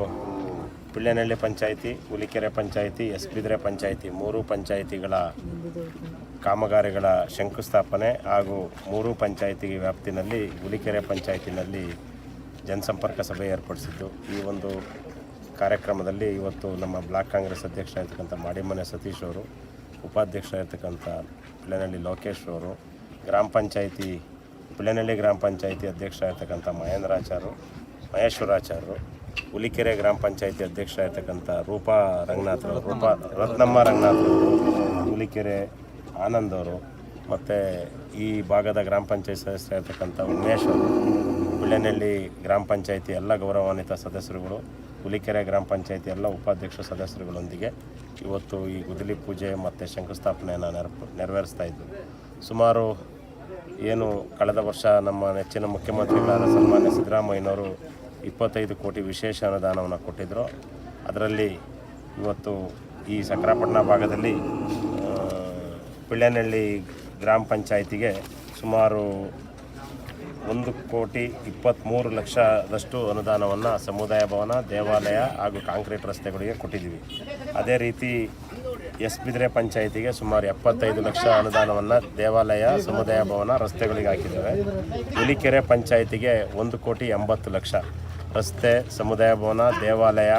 ಪಿಳ್ಳೆನಹಳ್ಳಿ ಪಂಚಾಯಿತಿ, ಹುಲಿಕೆರೆ ಪಂಚಾಯಿತಿ ಎಸ್ ಬಿದ್ರೆ ಪಂಚಾಯಿತಿ ಮೂರು ಪಂಚಾಯಿತಿಗಳ ಕಾಮಗಾರಿಗಳ ಶಂಕುಸ್ಥಾಪನೆ ಹಾಗೂ ಮೂರು ಪಂಚಾಯಿತಿ ವ್ಯಾಪ್ತಿನಲ್ಲಿ ಹುಲಿಕೆರೆ ಪಂಚಾಯಿತಿನಲ್ಲಿ ಜನಸಂಪರ್ಕ ಸಭೆ ಏರ್ಪಡಿಸಿದ್ದು. ಈ ಒಂದು ಕಾರ್ಯಕ್ರಮದಲ್ಲಿ ಇವತ್ತು ನಮ್ಮ ಬ್ಲಾಕ್ ಕಾಂಗ್ರೆಸ್ ಅಧ್ಯಕ್ಷರಾಗಿರ್ತಕ್ಕಂಥ ಮಾಡಿಮನೆ ಸತೀಶ್ ಅವರು ಉಪಾಧ್ಯಕ್ಷರಾಗಿರ್ತಕ್ಕಂಥ ಪಿಳ್ಳೆನಹಳ್ಳಿ ಲೋಕೇಶ್ ಅವರು, ಗ್ರಾಮ ಪಂಚಾಯಿತಿ ಪಿಳ್ಳೆನಹಳ್ಳಿ ಗ್ರಾಮ ಪಂಚಾಯಿತಿ ಅಧ್ಯಕ್ಷರಾಗಿರ್ತಕ್ಕಂಥ ಮಹೇಂದ್ರಾಚಾರ್ಯರು ಮಹೇಶ್ವರಾಚಾರ್ಯರು ಹುಲಿಕೆರೆ ಗ್ರಾಮ ಪಂಚಾಯಿತಿ ಅಧ್ಯಕ್ಷರಾಗಿರ್ತಕ್ಕಂಥ ರೂಪಾ ರಂಗನಾಥ್ ಅವರು ರೂಪಾ ರತ್ನಮ್ಮ ರಂಗನಾಥ್ ಅವರು ಹುಲಿಕೆರೆ ಆನಂದ್ ಅವರು, ಮತ್ತು ಈ ಭಾಗದ ಗ್ರಾಮ ಪಂಚಾಯತ್ ಸದಸ್ಯರಾಗಿರ್ತಕ್ಕಂಥ ಉಮೇಶ್ ಅವರು ಗ್ರಾಮ ಪಂಚಾಯಿತಿ ಎಲ್ಲ ಗೌರವಾನ್ವಿತ ಸದಸ್ಯರುಗಳು, ಹುಲಿಕೆರೆ ಗ್ರಾಮ ಪಂಚಾಯಿತಿ ಎಲ್ಲ ಉಪಾಧ್ಯಕ್ಷ ಸದಸ್ಯರುಗಳೊಂದಿಗೆ ಇವತ್ತು ಈ ಗುದಲಿ ಪೂಜೆ ಮತ್ತು ಶಂಕುಸ್ಥಾಪನೆಯನ್ನು ನೆರಪು ನೆರವೇರಿಸ್ತಾ ಇದ್ದರು ಸುಮಾರು ಏನು ಕಳೆದ ವರ್ಷ ನಮ್ಮ ನೆಚ್ಚಿನ ಮುಖ್ಯಮಂತ್ರಿಗಳಾದ ಸನ್ಮಾನ್ಯ ಸಿದ್ದರಾಮಯ್ಯನವರು ಇಪ್ಪತ್ತೈದು ಕೋಟಿ ವಿಶೇಷ ಅನುದಾನವನ್ನು ಕೊಟ್ಟಿದ್ದರು ಅದರಲ್ಲಿ ಇವತ್ತು ಈ ಸಕ್ರಾಪಟ್ಟಣ ಭಾಗದಲ್ಲಿ ಪಿಳ್ಳೆನಹಳ್ಳಿ ಗ್ರಾಮ ಪಂಚಾಯಿತಿಗೆ ಸುಮಾರು ಒಂದು ಕೋಟಿ ಇಪ್ಪತ್ತ್ಮೂರು ಲಕ್ಷದಷ್ಟು ಅನುದಾನವನ್ನು ಸಮುದಾಯ ಭವನ, ದೇವಾಲಯ ಹಾಗೂ ಕಾಂಕ್ರೀಟ್ ರಸ್ತೆಗಳಿಗೆ ಕೊಟ್ಟಿದ್ದೀವಿ. ಅದೇ ರೀತಿ ಎಸ್ ಬಿದ್ರೆ ಪಂಚಾಯಿತಿಗೆ ಸುಮಾರು ಎಪ್ಪತ್ತೈದು ಲಕ್ಷ ಅನುದಾನವನ್ನು ದೇವಾಲಯ, ಸಮುದಾಯ ಭವನ ರಸ್ತೆಗಳಿಗೆ ಹಾಕಿದ್ದೇವೆ. ಹುಲಿಕೆರೆ ಪಂಚಾಯಿತಿಗೆ ಒಂದು ಕೋಟಿ ಎಂಬತ್ತು ಲಕ್ಷ. ರಸ್ತೆ, ಸಮುದಾಯ ಭವನ, ದೇವಾಲಯ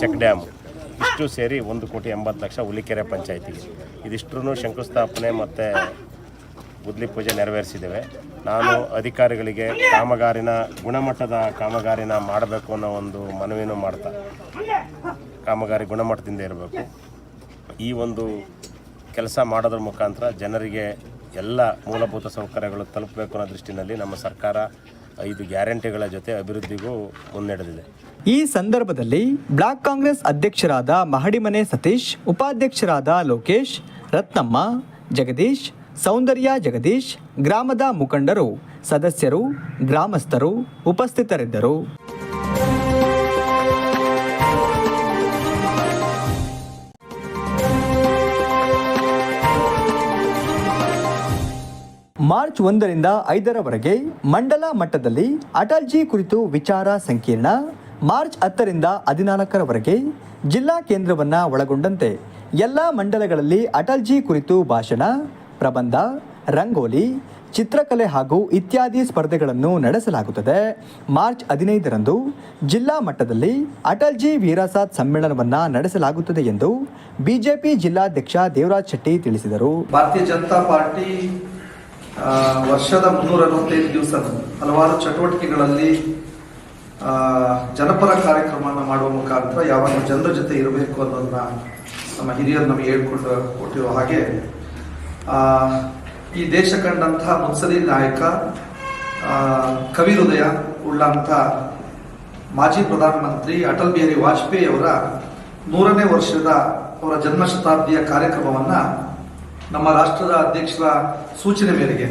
ಚೆಕ್ ಡ್ಯಾಮ್. ಇಷ್ಟು ಸೇರಿ ಒಂದು ಕೋಟಿ ಎಂಬತ್ತು ಲಕ್ಷ ಹುಲಿಕೆರೆ ಪಂಚಾಯಿತಿಗೆ. ಇದಿಷ್ಟು ಶಂಕುಸ್ಥಾಪನೆ ಮತ್ತು ಗುದ್ಲಿ ಪೂಜೆ ನೆರವೇರಿಸಿದ್ದೇವೆ. ನಾನು ಅಧಿಕಾರಿಗಳಿಗೆ ಕಾಮಗಾರಿನ, ಗುಣಮಟ್ಟದ ಕಾಮಗಾರಿನ ಮಾಡಬೇಕು ಅನ್ನೋ ಒಂದು ಮನವಿನೂ ಮಾಡ್ತಾ, ಕಾಮಗಾರಿ ಗುಣಮಟ್ಟದಿಂದ ಇರಬೇಕು. ಈ ಒಂದು ಕೆಲಸ ಮಾಡೋದ್ರ ಮುಖಾಂತರ ಜನರಿಗೆ ಎಲ್ಲ ಮೂಲಭೂತ ಸೌಕರ್ಯಗಳು ತಲುಪಬೇಕು ಅನ್ನೋ ದೃಷ್ಟಿನಲ್ಲಿ ನಮ್ಮ ಸರ್ಕಾರ ಐದು ಗ್ಯಾರಂಟಿಗಳ ಜೊತೆ ಅಭಿವೃದ್ಧಿಗೂ ಮುನ್ನಡೆದಿದೆ. ಈ ಸಂದರ್ಭದಲ್ಲಿ ಬ್ಲಾಕ್ ಕಾಂಗ್ರೆಸ್ ಅಧ್ಯಕ್ಷರಾದ ಮಹಡಿಮನೆ ಸತೀಶ್, ಉಪಾಧ್ಯಕ್ಷರಾದ ಲೋಕೇಶ್, ರತ್ನಮ್ಮ, ಜಗದೀಶ್, ಸೌಂದರ್ಯ ಜಗದೀಶ್, ಗ್ರಾಮದ ಮುಖಂಡರು, ಸದಸ್ಯರು, ಗ್ರಾಮಸ್ಥರು ಉಪಸ್ಥಿತರಿದ್ದರು. ಮಾರ್ಚ್ ಒಂದರಿಂದ ಐದರವರೆಗೆ ಮಂಡಲ ಮಟ್ಟದಲ್ಲಿ ಅಟಲ್ಜಿ ಕುರಿತು ವಿಚಾರ ಸಂಕಿರಣ, ಮಾರ್ಚ್ ಹತ್ತರಿಂದ ಹದಿನಾಲ್ಕರವರೆಗೆ ಜಿಲ್ಲಾ ಕೇಂದ್ರವನ್ನು ಒಳಗೊಂಡಂತೆ ಎಲ್ಲ ಮಂಡಲಗಳಲ್ಲಿ ಅಟಲ್ಜಿ ಕುರಿತು ಭಾಷಣ, ಪ್ರಬಂಧ, ರಂಗೋಲಿ, ಚಿತ್ರಕಲೆ ಹಾಗೂ ಇತ್ಯಾದಿ ಸ್ಪರ್ಧೆಗಳನ್ನು ನಡೆಸಲಾಗುತ್ತದೆ. ಮಾರ್ಚ್ ಹದಿನೈದರಂದು ಜಿಲ್ಲಾ ಮಟ್ಟದಲ್ಲಿ ಅಟಲ್ಜಿ ವೀರಸಾತ್ ಸಮ್ಮೇಳನವನ್ನು ನಡೆಸಲಾಗುತ್ತದೆ ಎಂದು ಬಿಜೆಪಿ ಜಿಲ್ಲಾಧ್ಯಕ್ಷ ದೇವರಾಜ್ ಶೆಟ್ಟಿ ತಿಳಿಸಿದರು. ಭಾರತೀಯ ಜನತಾ ಪಾರ್ಟಿ ವರ್ಷದ ಮುನ್ನೂರ ಅರವತ್ತೈದು ದಿವಸ ಹಲವಾರು ಚಟುವಟಿಕೆಗಳಲ್ಲಿ ಜನಪರ ಕಾರ್ಯಕ್ರಮವನ್ನು ಮಾಡುವ ಮುಖಾಂತರ ಯಾವಾಗ ಜನರ ಜೊತೆ ಇರಬೇಕು ಅನ್ನೋದನ್ನ ನಮ್ಮ ಹಿರಿಯರು ನಮಗೆ ಹೇಳ್ಕೊಂಡು ಕೊಟ್ಟಿರುವ ಹಾಗೆ ಈ ದೇಶ ಕಂಡಂತಹ ಮುತ್ಸಲಿ ನಾಯಕ ಕವಿ ಹೃದಯ ಉಳ್ಳಂತ ಮಾಜಿ ಪ್ರಧಾನಮಂತ್ರಿ ಅಟಲ್ ಬಿಹಾರಿ ವಾಜಪೇಯಿ ಅವರ ನೂರನೇ ವರ್ಷದ ಅವರ ಜನ್ಮ ಶತಾಬ್ದಿಯ ಕಾರ್ಯಕ್ರಮವನ್ನ ನಮ್ಮ ರಾಷ್ಟ್ರದ ಅಧ್ಯಕ್ಷರ ಸೂಚನೆ ಮೇರೆಗೆ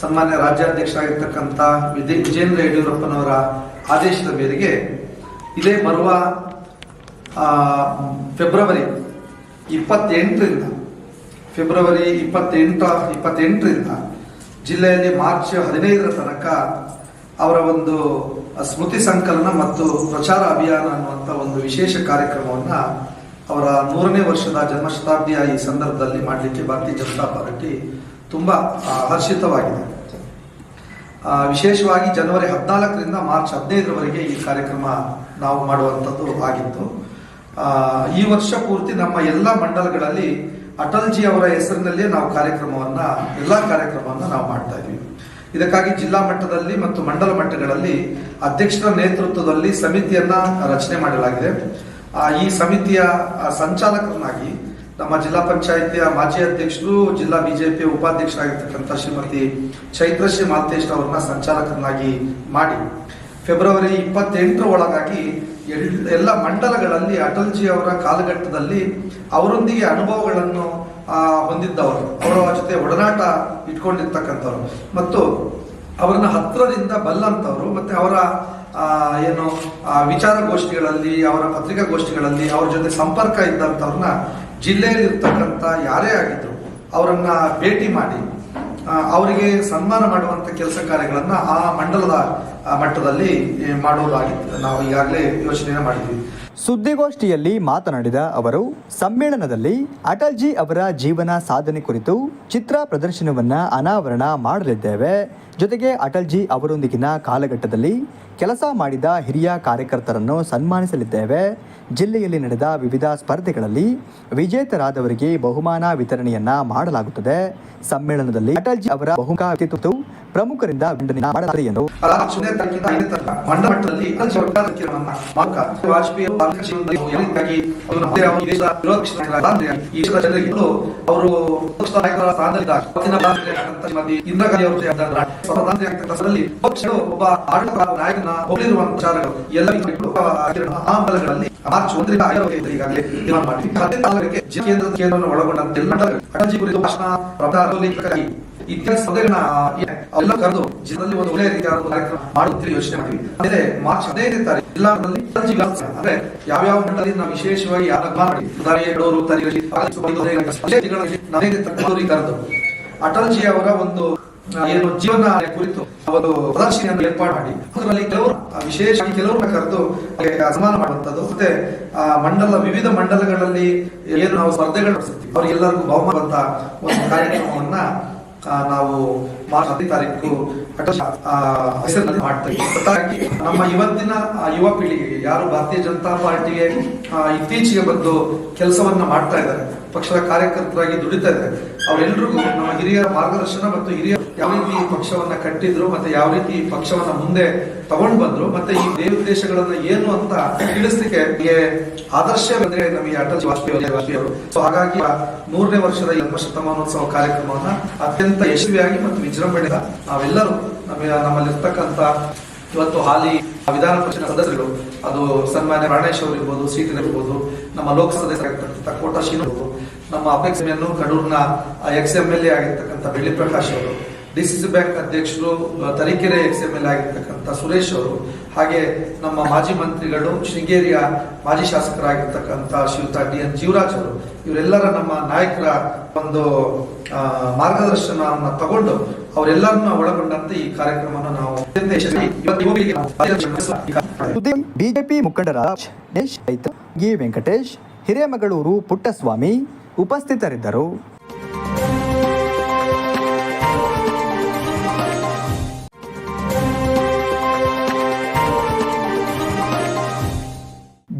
ಸನ್ಮಾನ್ಯ ರಾಜ್ಯಾಧ್ಯಕ್ಷರಾಗಿರ್ತಕ್ಕಂಥ ವಿಜಯ ವಿಜೇಂದ್ರ ಯಡಿಯೂರಪ್ಪನವರ ಆದೇಶದ ಮೇರೆಗೆ ಇದೇ ಬರುವ ಫೆಬ್ರವರಿ ಇಪ್ಪತ್ತೆಂಟರಿಂದ, ಫೆಬ್ರವರಿ ಇಪ್ಪತ್ತೆಂಟ, ಇಪ್ಪತ್ತೆಂಟರಿಂದ ಜಿಲ್ಲೆಯಲ್ಲಿ ಮಾರ್ಚ್ ಹದಿನೈದರ ತನಕ ಅವರ ಒಂದು ಸ್ಮೃತಿ ಸಂಕಲನ ಮತ್ತು ಪ್ರಚಾರ ಅಭಿಯಾನ ಅನ್ನುವಂಥ ಒಂದು ವಿಶೇಷ ಕಾರ್ಯಕ್ರಮವನ್ನ ಅವರ ಮೂರನೇ ವರ್ಷದ ಜನ್ಮಶತಾಬ್ದಿಯ ಈ ಸಂದರ್ಭದಲ್ಲಿ ಮಾಡಲಿಕ್ಕೆ ಭಾರತೀಯ ಜನತಾ ಪಾರ್ಟಿ ತುಂಬಾ ಹರ್ಷಿತವಾಗಿದೆ. ವಿಶೇಷವಾಗಿ ಜನವರಿ ಹದಿನಾಲ್ಕರಿಂದ ಮಾರ್ಚ್ ಹದಿನೈದರವರೆಗೆ ಈ ಕಾರ್ಯಕ್ರಮ ನಾವು ಮಾಡುವಂಥದ್ದು ಆಗಿತ್ತು. ಈ ವರ್ಷ ಪೂರ್ತಿ ನಮ್ಮ ಎಲ್ಲ ಮಂಡಲಗಳಲ್ಲಿ ಅಟಲ್ಜಿ ಅವರ ಹೆಸರಿನಲ್ಲೇ ನಾವು ಕಾರ್ಯಕ್ರಮವನ್ನ, ಎಲ್ಲ ಕಾರ್ಯಕ್ರಮವನ್ನು ನಾವು ಮಾಡ್ತಾ ಇದ್ವಿ. ಇದಕ್ಕಾಗಿ ಜಿಲ್ಲಾ ಮಟ್ಟದಲ್ಲಿ ಮತ್ತು ಮಂಡಲ ಮಟ್ಟಗಳಲ್ಲಿ ಅಧ್ಯಕ್ಷರ ನೇತೃತ್ವದಲ್ಲಿ ಸಮಿತಿಯನ್ನ ರಚನೆ ಮಾಡಲಾಗಿದೆ. ಈ ಸಮಿತಿಯ ಸಂಚಾಲಕರನ್ನಾಗಿ ನಮ್ಮ ಜಿಲ್ಲಾ ಪಂಚಾಯಿತಿಯ ಮಾಜಿ ಅಧ್ಯಕ್ಷರು, ಜಿಲ್ಲಾ ಬಿಜೆಪಿ ಉಪಾಧ್ಯಕ್ಷರಾಗಿರ್ತಕ್ಕಂಥ ಶ್ರೀಮತಿ ಚೈತ್ರಶ್ರೀ ಮಾಲ್ತೇಶ್ ಅವರನ್ನ ಸಂಚಾಲಕರನ್ನಾಗಿ ಮಾಡಿ ಫೆಬ್ರವರಿ ಇಪ್ಪತ್ತೆಂಟರ ಒಳಗಾಗಿ ಎಲ್- ಎಲ್ಲ ಮಂಡಲಗಳಲ್ಲಿ ಅಟಲ್ಜಿ ಅವರ ಕಾಲಘಟ್ಟದಲ್ಲಿ ಅವರೊಂದಿಗೆ ಅನುಭವಗಳನ್ನು ಹೊಂದಿದ್ದವರು. ಅವರ ಜೊತೆ ಒಡನಾಟ ಇಟ್ಕೊಂಡಿರ್ತಕ್ಕಂಥವ್ರು. ಮತ್ತು ಅವರನ್ನ ಹತ್ತಿರದಿಂದ ಬಲ್ಲಂಥವ್ರು. ಮತ್ತೆ ಅವರ ಏನು ವಿಚಾರಗೋಷ್ಠಿಗಳಲ್ಲಿ, ಅವರ ಪತ್ರಿಕಾಗೋಷ್ಠಿಗಳಲ್ಲಿ ಅವ್ರ ಜೊತೆ ಸಂಪರ್ಕ ಇದ್ದಂಥವ್ರನ್ನ ಜಿಲ್ಲೆಯಲ್ಲಿ ಇರ್ತಕ್ಕಂಥ ಯಾರೇ ಆಗಿದ್ರು ಅವರನ್ನ ಭೇಟಿ ಮಾಡಿ ಅವರಿಗೆ ಸನ್ಮಾನ ಮಾಡುವಂತ ಕೆಲಸ ಕಾರ್ಯಗಳನ್ನ ಆ ಮಂಡಲದ ಮಟ್ಟದಲ್ಲಿ ಮಾಡೋದಾಗಿತ್ತು. ಮಾಡೋದಾಗಿ ನಾವು ಈಗಾಗಲೇ ಯೋಚನೆ ಮಾಡಿದ್ವಿ. ಸುದ್ದಿಗೋಷ್ಠಿಯಲ್ಲಿ ಮಾತನಾಡಿದ ಅವರು, ಸಮ್ಮೇಳನದಲ್ಲಿ ಅಟಲ್ಜಿ ಅವರ ಜೀವನ ಸಾಧನೆ ಕುರಿತು ಚಿತ್ರ ಪ್ರದರ್ಶನವನ್ನು ಅನಾವರಣ ಮಾಡಲಿದ್ದೇವೆ. ಜೊತೆಗೆ ಅಟಲ್ಜಿ ಅವರೊಂದಿಗಿನ ಕಾಲಘಟ್ಟದಲ್ಲಿ ಕೆಲಸ ಮಾಡಿದ ಹಿರಿಯ ಕಾರ್ಯಕರ್ತರನ್ನು ಸನ್ಮಾನಿಸಲಿದ್ದೇವೆ. ಜಿಲ್ಲೆಯಲ್ಲಿ ನಡೆದ ವಿವಿಧ ಸ್ಪರ್ಧೆಗಳಲ್ಲಿ ವಿಜೇತರಾದವರಿಗೆ ಬಹುಮಾನ ವಿತರಣೆಯನ್ನ ಮಾಡಲಾಗುತ್ತದೆ. ಸಮ್ಮೇಳನದಲ್ಲಿ ಅಟಲ್ಜಿ ಅವರ ಬಹುಮುಖ ಪ್ರಮುಖರಿಂದ ವಂದನೆ ಮಾಡಲಾಗಿದೆ ಎಂದು ಜೀವನದಲ್ಲಿ ಈ ದೇಶದ ಜನರಿಗೆ ಅವರು ಇಂದಿರಾ ಗಾಂಧಿ ಅವರು ಪಕ್ಷಗಳು ಒಬ್ಬ ಆಡಳಿತ ನಾಯಕನ ವಿಚಾರಗಳು ಎಲ್ಲ ಆ ಮಾರ್ಚ್ ಒಂದರಿಂದ ಐದರವರೆಗೆ ಈಗಾಗಲೇ ತೀರ್ಮಾನ ಮಾಡಿ ಕೇಂದ್ರದ ಕೇಂದ್ರವನ್ನು ಒಳಗೊಂಡಂತೆ ಅಟಲ್ಜಿ ಕುರಿತು ಭಾಷಣ ಪ್ರಧಾನಿ ಇತಿಹಾಸ ಕರೆದು ಜಿಲ್ಲೆಯಲ್ಲಿ ಒಂದು ಒಳ್ಳೆಯ ರೀತಿಯ ಕಾರ್ಯಕ್ರಮ ಮಾಡುತ್ತೀರಿ ಯೋಚನೆ ಮಾಡಿ ಅದೇ ಮಾರ್ಚ್ ಹದಿನೈದನೇ ತಾರೀಕು ವಿಲಾಸ ಅಂದ್ರೆ ಯಾವ್ಯಾವ ಮಟ್ಟದಲ್ಲಿ ನಾವು ವಿಶೇಷವಾಗಿ ಯಾರ ಮಾಡಿ. ಉದಾಹರಣೆ ಎರಡೂರು ತರೀರಿ ಕರೆದು ಅಟಲ್ಜಿ ಅವರ ಒಂದು ಏನು ಜೀವನ ಕುರಿತು ಅವರು ಪ್ರದರ್ಶನಿಯನ್ನು ಏರ್ಪಾಡು ಮಾಡಿ. ಅದರಲ್ಲಿ ಕೆಲವರು ವಿಶೇಷವಾಗಿ ಕೆಲವರನ್ನ ಕರೆದು ಸನ್ಮಾನ ಮಾಡುವಂಥದ್ದು. ಮತ್ತೆ ಆ, ಮಂಡಲ ವಿವಿಧ ಮಂಡಲಗಳಲ್ಲಿ ಏನು ನಾವು ಸ್ಪರ್ಧೆಗಳು ನಡೆಸುತ್ತೀವಿ. ಅವರಿಗೆಲ್ಲರಿಗೂ ಬಹುಮಾನ ಒಂದು ಕಾರ್ಯಕ್ರಮವನ್ನ ನಾವು ಮಾರ್ಚ್ ಹತ್ತನೇ ತಾರೀಕು ನಮ್ಮ ಇವತ್ತಿನ ಯುವ ಪೀಳಿಗೆಗೆ, ಯಾರು ಭಾರತೀಯ ಜನತಾ ಪಾರ್ಟಿಗೆ ಇತ್ತೀಚೆಗೆ ಬಂದು ಕೆಲಸವನ್ನ ಮಾಡ್ತಾ ಇದ್ದಾರೆ, ಪಕ್ಷದ ಕಾರ್ಯಕರ್ತರಾಗಿ ದುಡಿತಾ ಇದ್ದಾರೆ ಅವರೆಲ್ಲರಿಗೂ ನಮ್ಮ ಹಿರಿಯರ ಮಾರ್ಗದರ್ಶನ ಮತ್ತು ಹಿರಿಯ ಯಾವ ರೀತಿ ಪಕ್ಷವನ್ನ ಕಟ್ಟಿದ್ರು ಮತ್ತೆ ಯಾವ ರೀತಿ ಪಕ್ಷವನ್ನ ಮುಂದೆ ತಗೊಂಡು ಬಂದ್ರು, ಮತ್ತೆ ಈ ದೇಶಗಳನ್ನ ಏನು ಅಂತ ತಿಳಿಸ್ಲಿಕ್ಕೆ ಆದರ್ಶ ಬಂದ್ರೆ ನಮಗೆ ಅಟಲ್ ವಾಜಪೇಯಿ ಅವರು- ಸೊ ಹಾಗಾಗಿ ಮೂರನೇ ವರ್ಷದ ಜನ್ಮ ಶತಮಾನೋತ್ಸವ ಕಾರ್ಯಕ್ರಮವನ್ನ ಅತ್ಯಂತ ಯಶಸ್ವಿಯಾಗಿ ಮತ್ತು ವಿಜೃಂಭಣೆಯಿಂದ ನಾವೆಲ್ಲರೂ ನಮ್ಮ ನಮ್ಮಲ್ಲಿರ್ತಕ್ಕಂಥ ಇವತ್ತು ಹಾಲಿ ವಿಧಾನ ಪರಿಷತ್ ಸದಸ್ಯರು ಅದು ಸನ್ಮಾನ್ಯ ಪ್ರಾಣೇಶ್ ಅವರು ಇರ್ಬೋದು, ಸೀಟಿನ ಇರ್ಬೋದು, ನಮ್ಮ ಲೋಕಸಭೆ ಸದಸ್ಯರಾಗಿರ್ತಕ್ಕಂಥ ಕೋಟಾ ಶ್ರೀನು ಅವರು ನಮ್ಮ ಅಪೆಕ್ಸ್ ಎನ್ನು ಕಡೂರ್ನ ಎಕ್ಸ್ ಎಂ ಎಲ್ ಎ ಆಗಿರ್ತಕ್ಕಂಥ ಬೆಳ್ಳಿ ಪ್ರಕಾಶ್ ಅವರು, ಡಿಸಿಸಿ ಬ್ಯಾಂಕ್ ಅಧ್ಯಕ್ಷರು ತರೀಕೆರೆ ಎಕ್ಸ್ ಎಂ ಎಲ್ ಆಗಿರ್ತಕ್ಕಂಥ ಸುರೇಶ್ ಅವರು, ಹಾಗೆ ನಮ್ಮ ಮಾಜಿ ಮಂತ್ರಿಗಳು, ಶೃಂಗೇರಿಯ ಮಾಜಿ ಶಾಸಕರಾಗಿರ್ತಕ್ಕಂಥ ಶ್ರೀಯುತ ಡಿ ಎನ್ ಜೀವರಾಜ್ ಅವರು, ಇವರೆಲ್ಲರ ನಮ್ಮ ನಾಯಕರ ಒಂದು ಮಾರ್ಗದರ್ಶನವನ್ನು ತಗೊಂಡು ಅವರೆಲ್ಲರನ್ನ ಒಳಗೊಂಡಂತೆ ಈ ಕಾರ್ಯಕ್ರಮವನ್ನು ನಾವು ಬಿಜೆಪಿ ಮುಖಂಡರಾಜ್ ಗಿ ವೆಂಕಟೇಶ್, ಹಿರೇಮಗಳೂರು ಪುಟ್ಟಸ್ವಾಮಿ ಉಪಸ್ಥಿತರಿದ್ದರು.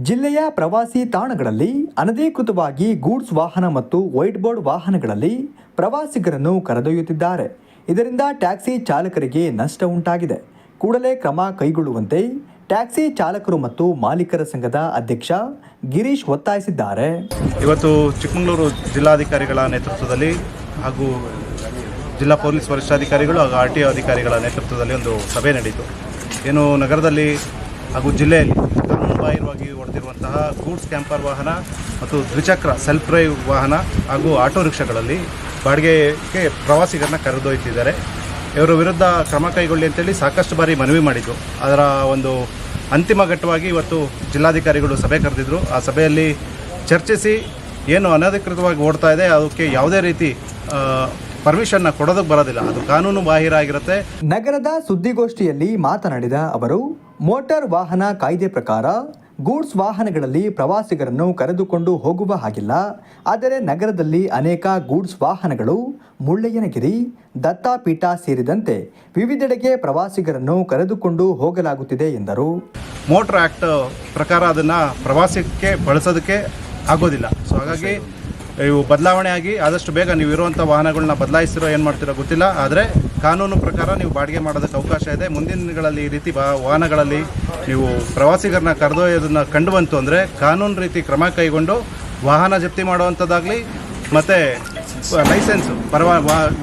ಜಿಲ್ಲೆಯ ಪ್ರವಾಸಿ ತಾಣಗಳಲ್ಲಿ ಅನಧಿಕೃತವಾಗಿ ಗೂಡ್ಸ್ ವಾಹನ ಮತ್ತು ವೈಟ್ ಬೋರ್ಡ್ ವಾಹನಗಳಲ್ಲಿ ಪ್ರವಾಸಿಗರನ್ನು ಕರೆದೊಯ್ಯುತ್ತಿದ್ದಾರೆ. ಇದರಿಂದ ಟ್ಯಾಕ್ಸಿ ಚಾಲಕರಿಗೆ ನಷ್ಟ ಉಂಟಾಗಿದೆ. ಕೂಡಲೇ ಕ್ರಮ ಕೈಗೊಳ್ಳುವಂತೆ ಟ್ಯಾಕ್ಸಿ ಚಾಲಕರು ಮತ್ತು ಮಾಲೀಕರ ಸಂಘದ ಅಧ್ಯಕ್ಷ ಗಿರೀಶ್ ಒತ್ತಾಯಿಸಿದ್ದಾರೆ. ಇವತ್ತು ಚಿಕ್ಕಮಗಳೂರು ಜಿಲ್ಲಾಧಿಕಾರಿಗಳ ನೇತೃತ್ವದಲ್ಲಿ ಹಾಗೂ ಜಿಲ್ಲಾ ಪೊಲೀಸ್ ವರಿಷ್ಠಾಧಿಕಾರಿಗಳು ಹಾಗೂ ಆರ್ ಟಿ ಅಧಿಕಾರಿಗಳ ನೇತೃತ್ವದಲ್ಲಿ ಒಂದು ಸಭೆ ನಡೆಯಿತು ಏನು ನಗರದಲ್ಲಿ ಹಾಗೂ ಜಿಲ್ಲೆಯಲ್ಲಿ ಕಾನೂನುಬಾಹಿರವಾಗಿ ಹೊಡೆದಿರುವಂತಹ ಗೂಡ್ಸ್ ಕ್ಯಾಂಪರ್ ವಾಹನ ಮತ್ತು ದ್ವಿಚಕ್ರ ಸೆಲ್ಫ್ ಡ್ರೈವ್ ವಾಹನ ಹಾಗೂ ಆಟೋ ರಿಕ್ಷಾಗಳಲ್ಲಿ ಬಾಡಿಗೆಗೆ ಪ್ರವಾಸಿಗರನ್ನ ಕರೆದೊಯ್ತಿದ್ದಾರೆ ಇವರ ವಿರುದ್ಧ ಕ್ರಮ ಕೈಗೊಳ್ಳಿ ಅಂತೇಳಿ ಸಾಕಷ್ಟು ಬಾರಿ ಮನವಿ ಮಾಡಿದ್ದು. ಅದರ ಒಂದು ಅಂತಿಮ ಘಟ್ಟವಾಗಿ ಇವತ್ತು ಜಿಲ್ಲಾಧಿಕಾರಿಗಳು ಸಭೆ ಕರೆದಿದ್ರು. ಆ ಸಭೆಯಲ್ಲಿ ಚರ್ಚಿಸಿ ಏನು ಅನಧಿಕೃತವಾಗಿ ಓಡ್ತಾ ಇದೆ, ಅದಕ್ಕೆ ಯಾವುದೇ ರೀತಿ ಪರ್ಮಿಷನ್ನ ಕೊಡೋದಕ್ಕೆ ಬರೋದಿಲ್ಲ. ಅದು ಕಾನೂನು ಬಾಹಿರ ಆಗಿರುತ್ತೆ. ನಗರದ ಸುದ್ದಿಗೋಷ್ಠಿಯಲ್ಲಿ ಮಾತನಾಡಿದ ಅವರು ಮೋಟಾರ್ ವಾಹನ ಕಾಯ್ದೆ ಪ್ರಕಾರ ಗೂಡ್ಸ್ ವಾಹನಗಳಲ್ಲಿ ಪ್ರವಾಸಿಗರನ್ನು ಕರೆದುಕೊಂಡು ಹೋಗುವ ಹಾಗಿಲ್ಲ. ಆದರೆ ನಗರದಲ್ಲಿ ಅನೇಕ ಗೂಡ್ಸ್ ವಾಹನಗಳು, ಮುಳ್ಳಯ್ಯನಗಿರಿ, ದತ್ತಾಪೀಠ ಸೇರಿದಂತೆ ವಿವಿಧೆಡೆಗೆ ಪ್ರವಾಸಿಗರನ್ನು ಕರೆದುಕೊಂಡು ಹೋಗಲಾಗುತ್ತಿದೆ ಎಂದರು. ಮೋಟ್ರ್ ಆಕ್ಟ್ ಪ್ರಕಾರ ಅದನ್ನು ಪ್ರವಾಸಕ್ಕೆ ಬಳಸೋದಕ್ಕೆ ಆಗೋದಿಲ್ಲ. ಸೊ ಹಾಗಾಗಿ ಇವು ಬದಲಾವಣೆ ಆಗಿ ಆದಷ್ಟು ಬೇಗ ನೀವು ಇರುವಂಥ ವಾಹನಗಳನ್ನ ಬದಲಾಯಿಸಿರೋ ಏನು ಮಾಡ್ತಿರೋ ಗೊತ್ತಿಲ್ಲ. ಆದರೆ ಕಾನೂನು ಪ್ರಕಾರ ನೀವು ಬಾಡಿಗೆ ಮಾಡೋದಕ್ಕೆ ಅವಕಾಶ ಇದೆ. ಮುಂದಿನ ದಿನಗಳಲ್ಲಿ ಈ ರೀತಿ ವಾಹನಗಳಲ್ಲಿ ನೀವು ಪ್ರವಾಸಿಗರನ್ನ ಕರೆದೊಯ್ಯೋದನ್ನು ಕಂಡು ಬಂತು ಅಂದರೆ ಕಾನೂನು ರೀತಿ ಕ್ರಮ ಕೈಗೊಂಡು ವಾಹನ ಜಪ್ತಿ ಮಾಡುವಂಥದ್ದಾಗಲಿ ಮತ್ತು ಲೈಸೆನ್ಸ್ ಪರವಾ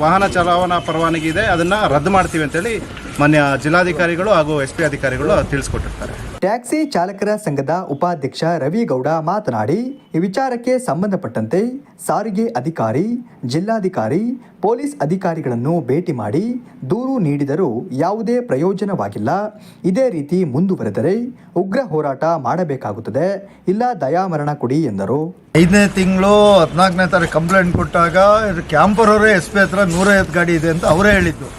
ವಾಹನ ಚಲಾವಣಾ ಪರವಾನಗಿ ಇದೆ. ಅದನ್ನು ರದ್ದು ಮಾಡ್ತೀವಿ ಅಂತೇಳಿ ಮಾನ್ಯ ಜಿಲ್ಲಾಧಿಕಾರಿಗಳು ಹಾಗೂ ಎಸ್ ಪಿ ಅಧಿಕಾರಿಗಳು ತಿಳಿಸ್ಕೊಟ್ಟಿರ್ತಾರೆ. ಟ್ಯಾಕ್ಸಿ ಚಾಲಕರ ಸಂಘದ ಉಪಾಧ್ಯಕ್ಷ ರವಿಗೌಡ ಮಾತನಾಡಿ, ಈ ವಿಚಾರಕ್ಕೆ ಸಂಬಂಧಪಟ್ಟಂತೆ ಸಾರಿಗೆ ಅಧಿಕಾರಿ, ಜಿಲ್ಲಾಧಿಕಾರಿ, ಪೊಲೀಸ್ ಅಧಿಕಾರಿಗಳನ್ನು ಭೇಟಿ ಮಾಡಿ ದೂರು ನೀಡಿದರೂ ಯಾವುದೇ ಪ್ರಯೋಜನವಾಗಿಲ್ಲ. ಇದೇ ರೀತಿ ಮುಂದುವರೆದರೆ ಉಗ್ರ ಹೋರಾಟ ಮಾಡಬೇಕಾಗುತ್ತದೆ. ಇಲ್ಲ ದಯಾಮರಣ ಕೊಡಿ ಎಂದರು. ಐದನೇ ತಿಂಗಳು ಹದಿನಾಲ್ಕನೇ ತಾರೀಕು ಕಂಪ್ಲೇಂಟ್ ಕೊಟ್ಟಾಗ ಕ್ಯಾಂಪರ್ ಅವರೇ ಎಸ್ ಪಿ ಹತ್ರ ನೂರೈವತ್ತು ಗಾಡಿ ಇದೆ ಅಂತ ಅವರೇ ಹೇಳಿದ್ದು.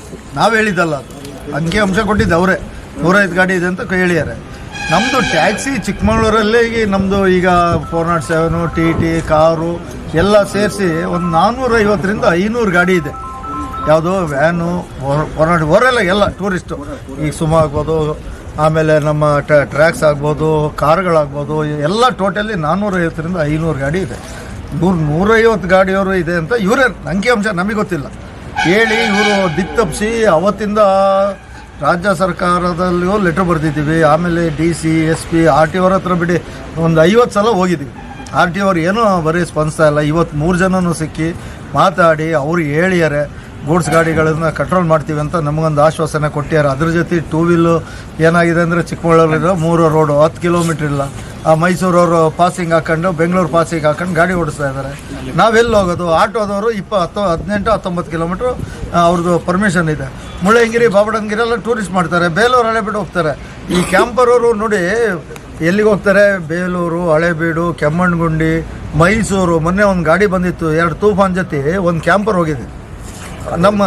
ನಾವು ಹೇಳಿದ್ದಲ್ಲ ಅದು. ಅಂಶ ಕೊಟ್ಟಿದ್ದು ಅವರೇ. ನೂರೈವತ್ತು ಗಾಡಿ ಇದೆ ಅಂತ ಹೇಳಿದ್ದಾರೆ. ನಮ್ಮದು ಟ್ಯಾಕ್ಸಿ ಚಿಕ್ಕಮಗಳೂರಲ್ಲೇ ಈಗ ನಮ್ಮದು ಈಗ four not seven T T car ಎಲ್ಲ ಸೇರಿಸಿ ಒಂದು ನಾನ್ನೂರೈವತ್ತರಿಂದ ಐನೂರು ಗಾಡಿ ಇದೆ. ಯಾವುದು ವ್ಯಾನು ಫೋರ್ ನಾಟ್ ಓರೆಲ್ಲ ಎಲ್ಲ ಟೂರಿಸ್ಟು ಈಗ ಸುಮ ಆಗ್ಬೋದು, ಆಮೇಲೆ ನಮ್ಮ ಟ್ರ್ಯಾಕ್ಸ್ ಆಗ್ಬೋದು, ಕಾರ್ಗಳಾಗ್ಬೋದು ಎಲ್ಲ ಟೋಟಲಿ ನಾನ್ನೂರೈವತ್ತರಿಂದ ಐನೂರು ಗಾಡಿ ಇದೆ. ನೂರು ನೂರೈವತ್ತು ಗಾಡಿಯವರು ಇದೆ ಅಂತ ಇವರೇ ಅಂಕಿಅಂಶ ನಮಗೆ ಗೊತ್ತಿಲ್ಲ. ಹೇಳಿ ಇವರು ದಿಕ್ ತಪ್ಪಿಸಿ ಅವತ್ತಿಂದ ರಾಜ್ಯ ಸರ್ಕಾರದಲ್ಲಿಯೂ ಲೆಟ್ರ್ ಬರ್ದಿದ್ದೀವಿ. ಆಮೇಲೆ D C S P R T ಅವ್ರ ಹತ್ರ ಬಿಡಿ. ಒಂದು ಐವತ್ತು ಸಲ ಹೋಗಿದ್ದೀವಿ ಆರ್ ಟಿ ಅವ್ರು ಏನೂ ಬರೀ ಸ್ಪಂದಿಸ್ತಾ ಇಲ್ಲ. ಇವತ್ತು ಮೂರು ಜನನೂ ಸಿಕ್ಕಿ ಮಾತಾಡಿ, ಅವರು ಹೇಳಿದ್ದಾರೆ. ಗೂಡ್ಸ್ ಗಾಡಿಗಳನ್ನ ಕಂಟ್ರೋಲ್ ಮಾಡ್ತೀವಿ ಅಂತ ನಮಗೊಂದು ಆಶ್ವಾಸನೆ ಕೊಟ್ಟಿದ್ದಾರೆ. ಅದ್ರ ಜೊತೆ ಟೂ ವೀಲು ಏನಾಗಿದೆ ಅಂದರೆ ಚಿಕ್ಕಬಳ್ಳಾಪುರ ಮೂರು ರೋಡು ಹತ್ತು ಕಿಲೋಮೀಟ್ರ್ ಇಲ್ಲ. ಆ ಮೈಸೂರವರು ಪಾಸಿಂಗ್ ಹಾಕೊಂಡು ಬೆಂಗಳೂರು ಪಾಸಿಂಗ್ ಹಾಕೊಂಡು ಗಾಡಿ ಓಡಿಸ್ತಾ ಇದ್ದಾರೆ. ನಾವೆಲ್ಲಿ ಹೋಗೋದು? ಆಟೋದವರು ಇಪ್ಪ ಹತ್ತು ಹದಿನೆಂಟು ಹತ್ತೊಂಬತ್ತು ಕಿಲೋಮೀಟ್ರ್ ಅವ್ರದ್ದು ಪರ್ಮಿಷನ್ ಇದೆ. ಮುಳ್ಳಯ್ಯಗಿರಿ ಬಾಬಡಂಗಿರಿ ಎಲ್ಲ ಟೂರಿಸ್ಟ್ ಮಾಡ್ತಾರೆ. ಬೇಲೂರು ಹಳೆಬೀಡು ಹೋಗ್ತಾರೆ. ಈ ಕ್ಯಾಂಪರವರು ನೋಡಿ ಎಲ್ಲಿಗೆ ಹೋಗ್ತಾರೆ? ಬೇಲೂರು, ಹಳೆಬೀಡು, ಕೆಮ್ಮಣ್ಣಗುಂಡಿ, ಮೈಸೂರು. ಮೊನ್ನೆ ಒಂದು ಗಾಡಿ ಬಂದಿತ್ತು. ಎರಡು ತೂಫಾನ್ ಜೊತೆ ಒಂದು ಕ್ಯಾಂಪರ್ ಹೋಗಿದೆ. ನಮ್ಮ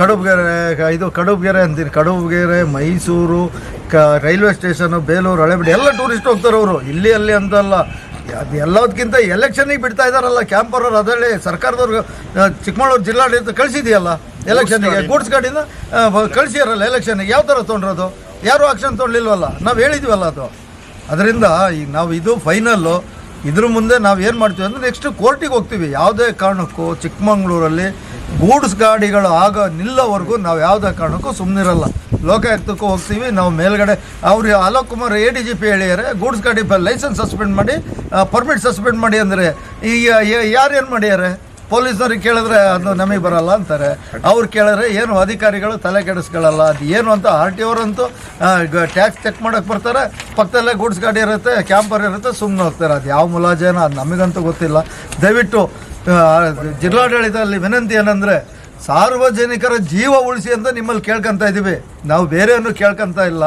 ಕಡುಬುಗೆರೆ ಇದು ಕಡುಬುಗೆರೆ ಅಂತೀನಿ ಕಡುಬುಗೆರೆ ಮೈಸೂರು ಕ ರೈಲ್ವೆ ಸ್ಟೇಷನು ಬೇಲೂರು ಹಳೆಬಿಡಿ ಎಲ್ಲ ಟೂರಿಸ್ಟ್ ಹೋಗ್ತಾರೆ ಅವರು. ಇಲ್ಲಿ ಅಲ್ಲಿ ಅಂತಲ್ಲ ಅದು ಎಲ್ಲದಕ್ಕಿಂತ ಎಲೆಕ್ಷನಿಗೆ ಬಿಡ್ತಾ ಇದಾರಲ್ಲ ಕ್ಯಾಂಪರ್ ಅವ್ರು ಅದರಲ್ಲಿ ಸರ್ಕಾರದವ್ರಿಗೆ ಚಿಕ್ಕಮಗಳೂರು ಜಿಲ್ಲಾಡಳಿತ ಕಳಿಸಿದೆಯಲ್ಲ ಎಲೆಕ್ಷನ್ಗೆ ಗೂಡ್ಸ್ ಗಾಡಿನ ಕಳಿಸಿರಲ್ಲ ಎಲೆಕ್ಷನ್ಗೆ ಯಾವ ಥರ ತೊಗೊಂಡ್ರದು ಯಾರು ಆಕ್ಷನ್ ತೊಗೊಂಡಿಲ್ವಲ್ಲ ನಾವು ಹೇಳಿದ್ವಲ್ಲ ಅದು. ಅದರಿಂದ ಈಗ ನಾವು ಇದು ಫೈನಲ್ಲು ಇದ್ರ ಮುಂದೆ ನಾವು ಏನು ಮಾಡ್ತೀವಿ ಅಂದರೆ ನೆಕ್ಸ್ಟ್ ಕೋರ್ಟಿಗೆ ಹೋಗ್ತೀವಿ. ಯಾವುದೇ ಕಾರಣಕ್ಕೂ ಚಿಕ್ಕಮಂಗ್ಳೂರಲ್ಲಿ ಗೂಡ್ಸ್ ಗಾಡಿಗಳು ಆಗ ನಿಲ್ಲೋವರೆಗೂ ನಾವು ಯಾವುದೇ ಕಾರಣಕ್ಕೂ ಸುಮ್ಮನಿರಲ್ಲ ಲೋಕಾಯುಕ್ತಕ್ಕೂ ಹೋಗ್ತೀವಿ, ನಾವು ಮೇಲ್ಗಡೆ ಅವರು Alok Kumar A D G P ಹೇಳಿದ್ದಾರೆ ಗೂಡ್ಸ್ ಗಾಡಿ ಲೈಸೆನ್ಸ್ ಸಸ್ಪೆಂಡ್ ಮಾಡಿ ಪರ್ಮಿಟ್ ಸಸ್ಪೆಂಡ್ ಮಾಡಿ ಅಂದರೆ ಈಗ ಯಾರು ಏನು ಮಾಡ್ಯಾರೆ? ಪೊಲೀಸ್ನವ್ರಿಗೆ ಕೇಳಿದ್ರೆ ಅದು ನಮಗೆ ಬರಲ್ಲ ಅಂತಾರೆ. ಅವ್ರು ಕೇಳಿದ್ರೆ ಏನು ಅಧಿಕಾರಿಗಳು ತಲೆ ಕೆಡಿಸ್ಕೊಳ್ಳಲ್ಲ, ಅದು ಏನು ಅಂತ ಆರ್ ಟಿ ಅವರಂತೂ ಟ್ಯಾಕ್ಸ್ ಚೆಕ್ ಮಾಡೋಕೆ ಬರ್ತಾರೆ, ಪಕ್ಕದಲ್ಲೇ ಗೂಡ್ಸ್ ಗಾಡಿ ಇರುತ್ತೆ, ಕ್ಯಾಂಪರ್ ಇರುತ್ತೆ ಸುಮ್ಮನೆ ಹೋಗ್ತಾರೆ. ಅದು ಯಾವ ಮುಲಾಜೇನ, ಅದು ನಮಗಂತೂ ಗೊತ್ತಿಲ್ಲ. ದಯವಿಟ್ಟು ಜಿಲ್ಲಾಡಳಿತದಲ್ಲಿ ವಿನಂತಿ ಏನಂದರೆ, ಸಾರ್ವಜನಿಕರ ಜೀವ ಉಳಿಸಿ ಅಂತ ನಿಮ್ಮಲ್ಲಿ ಕೇಳ್ಕೊತಾ ಇದ್ದೀವಿ ನಾವು ಬೇರೆಯನ್ನು ಕೇಳ್ಕೊತಾ ಇಲ್ಲ.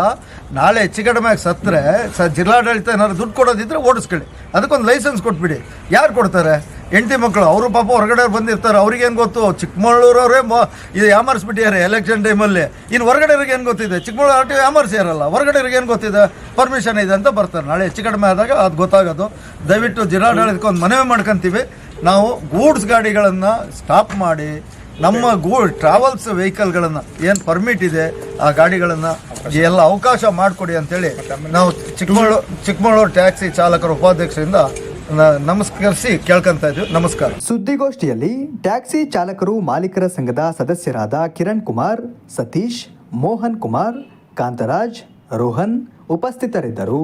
ನಾಳೆ ಹೆಚ್ಚು ಕಡಿಮೆ ಸತ್ತರೆ, ಸ, ಜಿಲ್ಲಾಡಳಿತ ಏನಾದ್ರು ದುಡ್ಡು ಕೊಡೋದಿದ್ರೆ ಓಡಿಸ್ಕೊಳ್ಳಿ. ಅದಕ್ಕೊಂದು ಲೈಸೆನ್ಸ್ ಕೊಟ್ಬಿಡಿ. ಯಾರು ಕೊಡ್ತಾರೆ? ಹೆಂಡತಿ ಮಕ್ಕಳು, ಅವರು ಪಾಪ ಹೊರಗಡೆ ಬಂದಿರ್ತಾರೆ ಅವ್ರಿಗೇನು ಗೊತ್ತು? ಚಿಕ್ಕಮಗಳೂರವರೇ ಮೊ ಇದು ಯಾಮರ್ಸ್ಬಿಟ್ಟಿದ್ದಾರೆ ಎಲೆಕ್ಷನ್ ಟೈಮಲ್ಲಿ ಇನ್ನು ಹೊರಗಡೆಯವ್ರಿಗೆ ಏನು ಗೊತ್ತಿದೆ? ಚಿಕ್ಕಮಗಳೂರು ಆರ್ ಟಿ ಯಾಮರ್ಸಿಯಾರಲ್ಲ, ಹೊರಗಡೆಯವ್ರಿಗೆ ಏನು ಗೊತ್ತಿದೆ? ಪರ್ಮಿಷನ್ ಇದೆ ಅಂತ ಬರ್ತಾರೆ. ನಾಳೆ ಹೆಚ್ಚು ಕಡಿಮೆ ಆದಾಗ ಅದು ಗೊತ್ತಾಗೋದು. ದಯವಿಟ್ಟು ಜಿಲ್ಲಾಡಳಿತಕ್ಕೆ ಒಂದು ಮನವಿ ಮಾಡ್ಕೊಂತೀವಿ. ನಾವು ಗೂಡ್ಸ್ ಗಾಡಿಗಳನ್ನು ಸ್ಟಾಪ್ ಮಾಡಿ, ನಮ್ಮ ಗೂ ಟ್ರಾವೆಲ್ಸ್ ವೆಹಿಕಲ್ಗಳನ್ನು ಏನು ಪರ್ಮಿಟ್ ಇದೆ, ಆ ಗಾಡಿಗಳನ್ನು ಎಲ್ಲ ಅವಕಾಶ ಮಾಡಿಕೊಡಿ ಅಂತೇಳಿ ನಾವು ಚಿಕ್ಕಮಗಳೂರು ಚಿಕ್ಕಮಗಳೂರು ಟ್ಯಾಕ್ಸಿ ಚಾಲಕರ, ಉಪಾಧ್ಯಕ್ಷರಿಂದ ನಮಸ್ಕರಿಸಿ ಕೇಳ್ಕೊಂತ ಇದ್ವಿ ನಮಸ್ಕಾರ. ಸುದ್ದಿಗೋಷ್ಠಿಯಲ್ಲಿ ಟ್ಯಾಕ್ಸಿ ಚಾಲಕರು ಮಾಲೀಕರ ಸಂಘದ ಸದಸ್ಯರಾದ ಕಿರಣ್ ಕುಮಾರ್, ಸತೀಶ್, ಮೋಹನ್ ಕುಮಾರ್, ಕಾಂತರಾಜ್, ರೋಹನ್ ಉಪಸ್ಥಿತರಿದ್ದರು.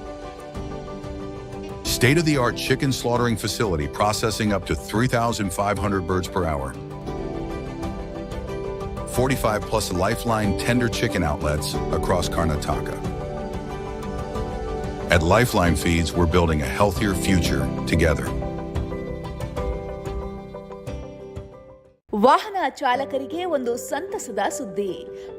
State of the art chicken slaughtering facility processing up to 3,500 birds per hour. 45 plus Lifeline tender chicken outlets across Karnataka. At Lifeline Feeds, we're building a healthier future together. ವಾಹನ ಚಾಲಕರಿಗೆ ಒಂದು ಸಂತಸದ ಸುದ್ದಿ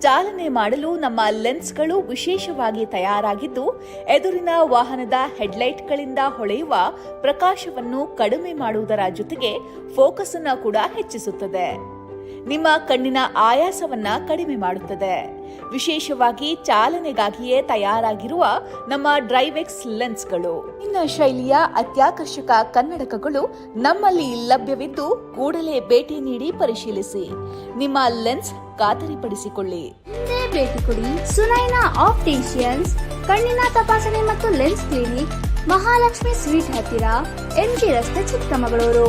ಚಾಲನೆ ಮಾಡಲು ನಮ್ಮ ಲೆನ್ಸ್ಗಳು ವಿಶೇಷವಾಗಿ ತಯಾರಾಗಿದ್ದು, ಎದುರಿನ ವಾಹನದ ಹೆಡ್ಲೈಟ್ಗಳಿಂದ ಹೊಳೆಯುವ ಪ್ರಕಾಶವನ್ನು ಕಡಿಮೆ ಮಾಡುವುದರ ಜೊತೆಗೆ ಫೋಕಸ್ ಅನ್ನು ಕೂಡ ಹೆಚ್ಚಿಸುತ್ತದೆ. ನಿಮ್ಮ ಕಣ್ಣಿನ ಆಯಾಸವನ್ನ ಕಡಿಮೆ ಮಾಡುತ್ತದೆ. ವಿಶೇಷವಾಗಿ ಚಾಲನೆಗಾಗಿಯೇ ತಯಾರಾಗಿರುವ ನಮ್ಮ ಡ್ರೈವೆಕ್ಸ್ ಲೆನ್ಸ್ಗಳು. ಇನ್ನ ಶೈಲಿಯ ಅತ್ಯಾಕರ್ಷಕ ಕನ್ನಡಕಗಳು ನಮ್ಮಲ್ಲಿ ಲಭ್ಯವಿದ್ದು ಕೂಡಲೇ ಭೇಟಿ ನೀಡಿ ಪರಿಶೀಲಿಸಿ. ನಿಮ್ಮ ಲೆನ್ಸ್ ಖಾತರಿಪಡಿಸಿಕೊಳ್ಳಿ. ಭೇಟಿ ಕೊಡಿ ಸುನೈನಾ ಆಪ್ಟೇಷಿಯನ್ಸ್, ಕಣ್ಣಿನ ತಪಾಸಣೆ ಮತ್ತು ಲೆನ್ಸ್ ಕ್ಲಿನಿಕ್, ಮಹಾಲಕ್ಷ್ಮಿ ಸ್ವೀಟ್ ಹತ್ತಿರ ಎಂಜಿ ರಸ್ತೆ ಚಿಕ್ಕಮಗಳೂರು.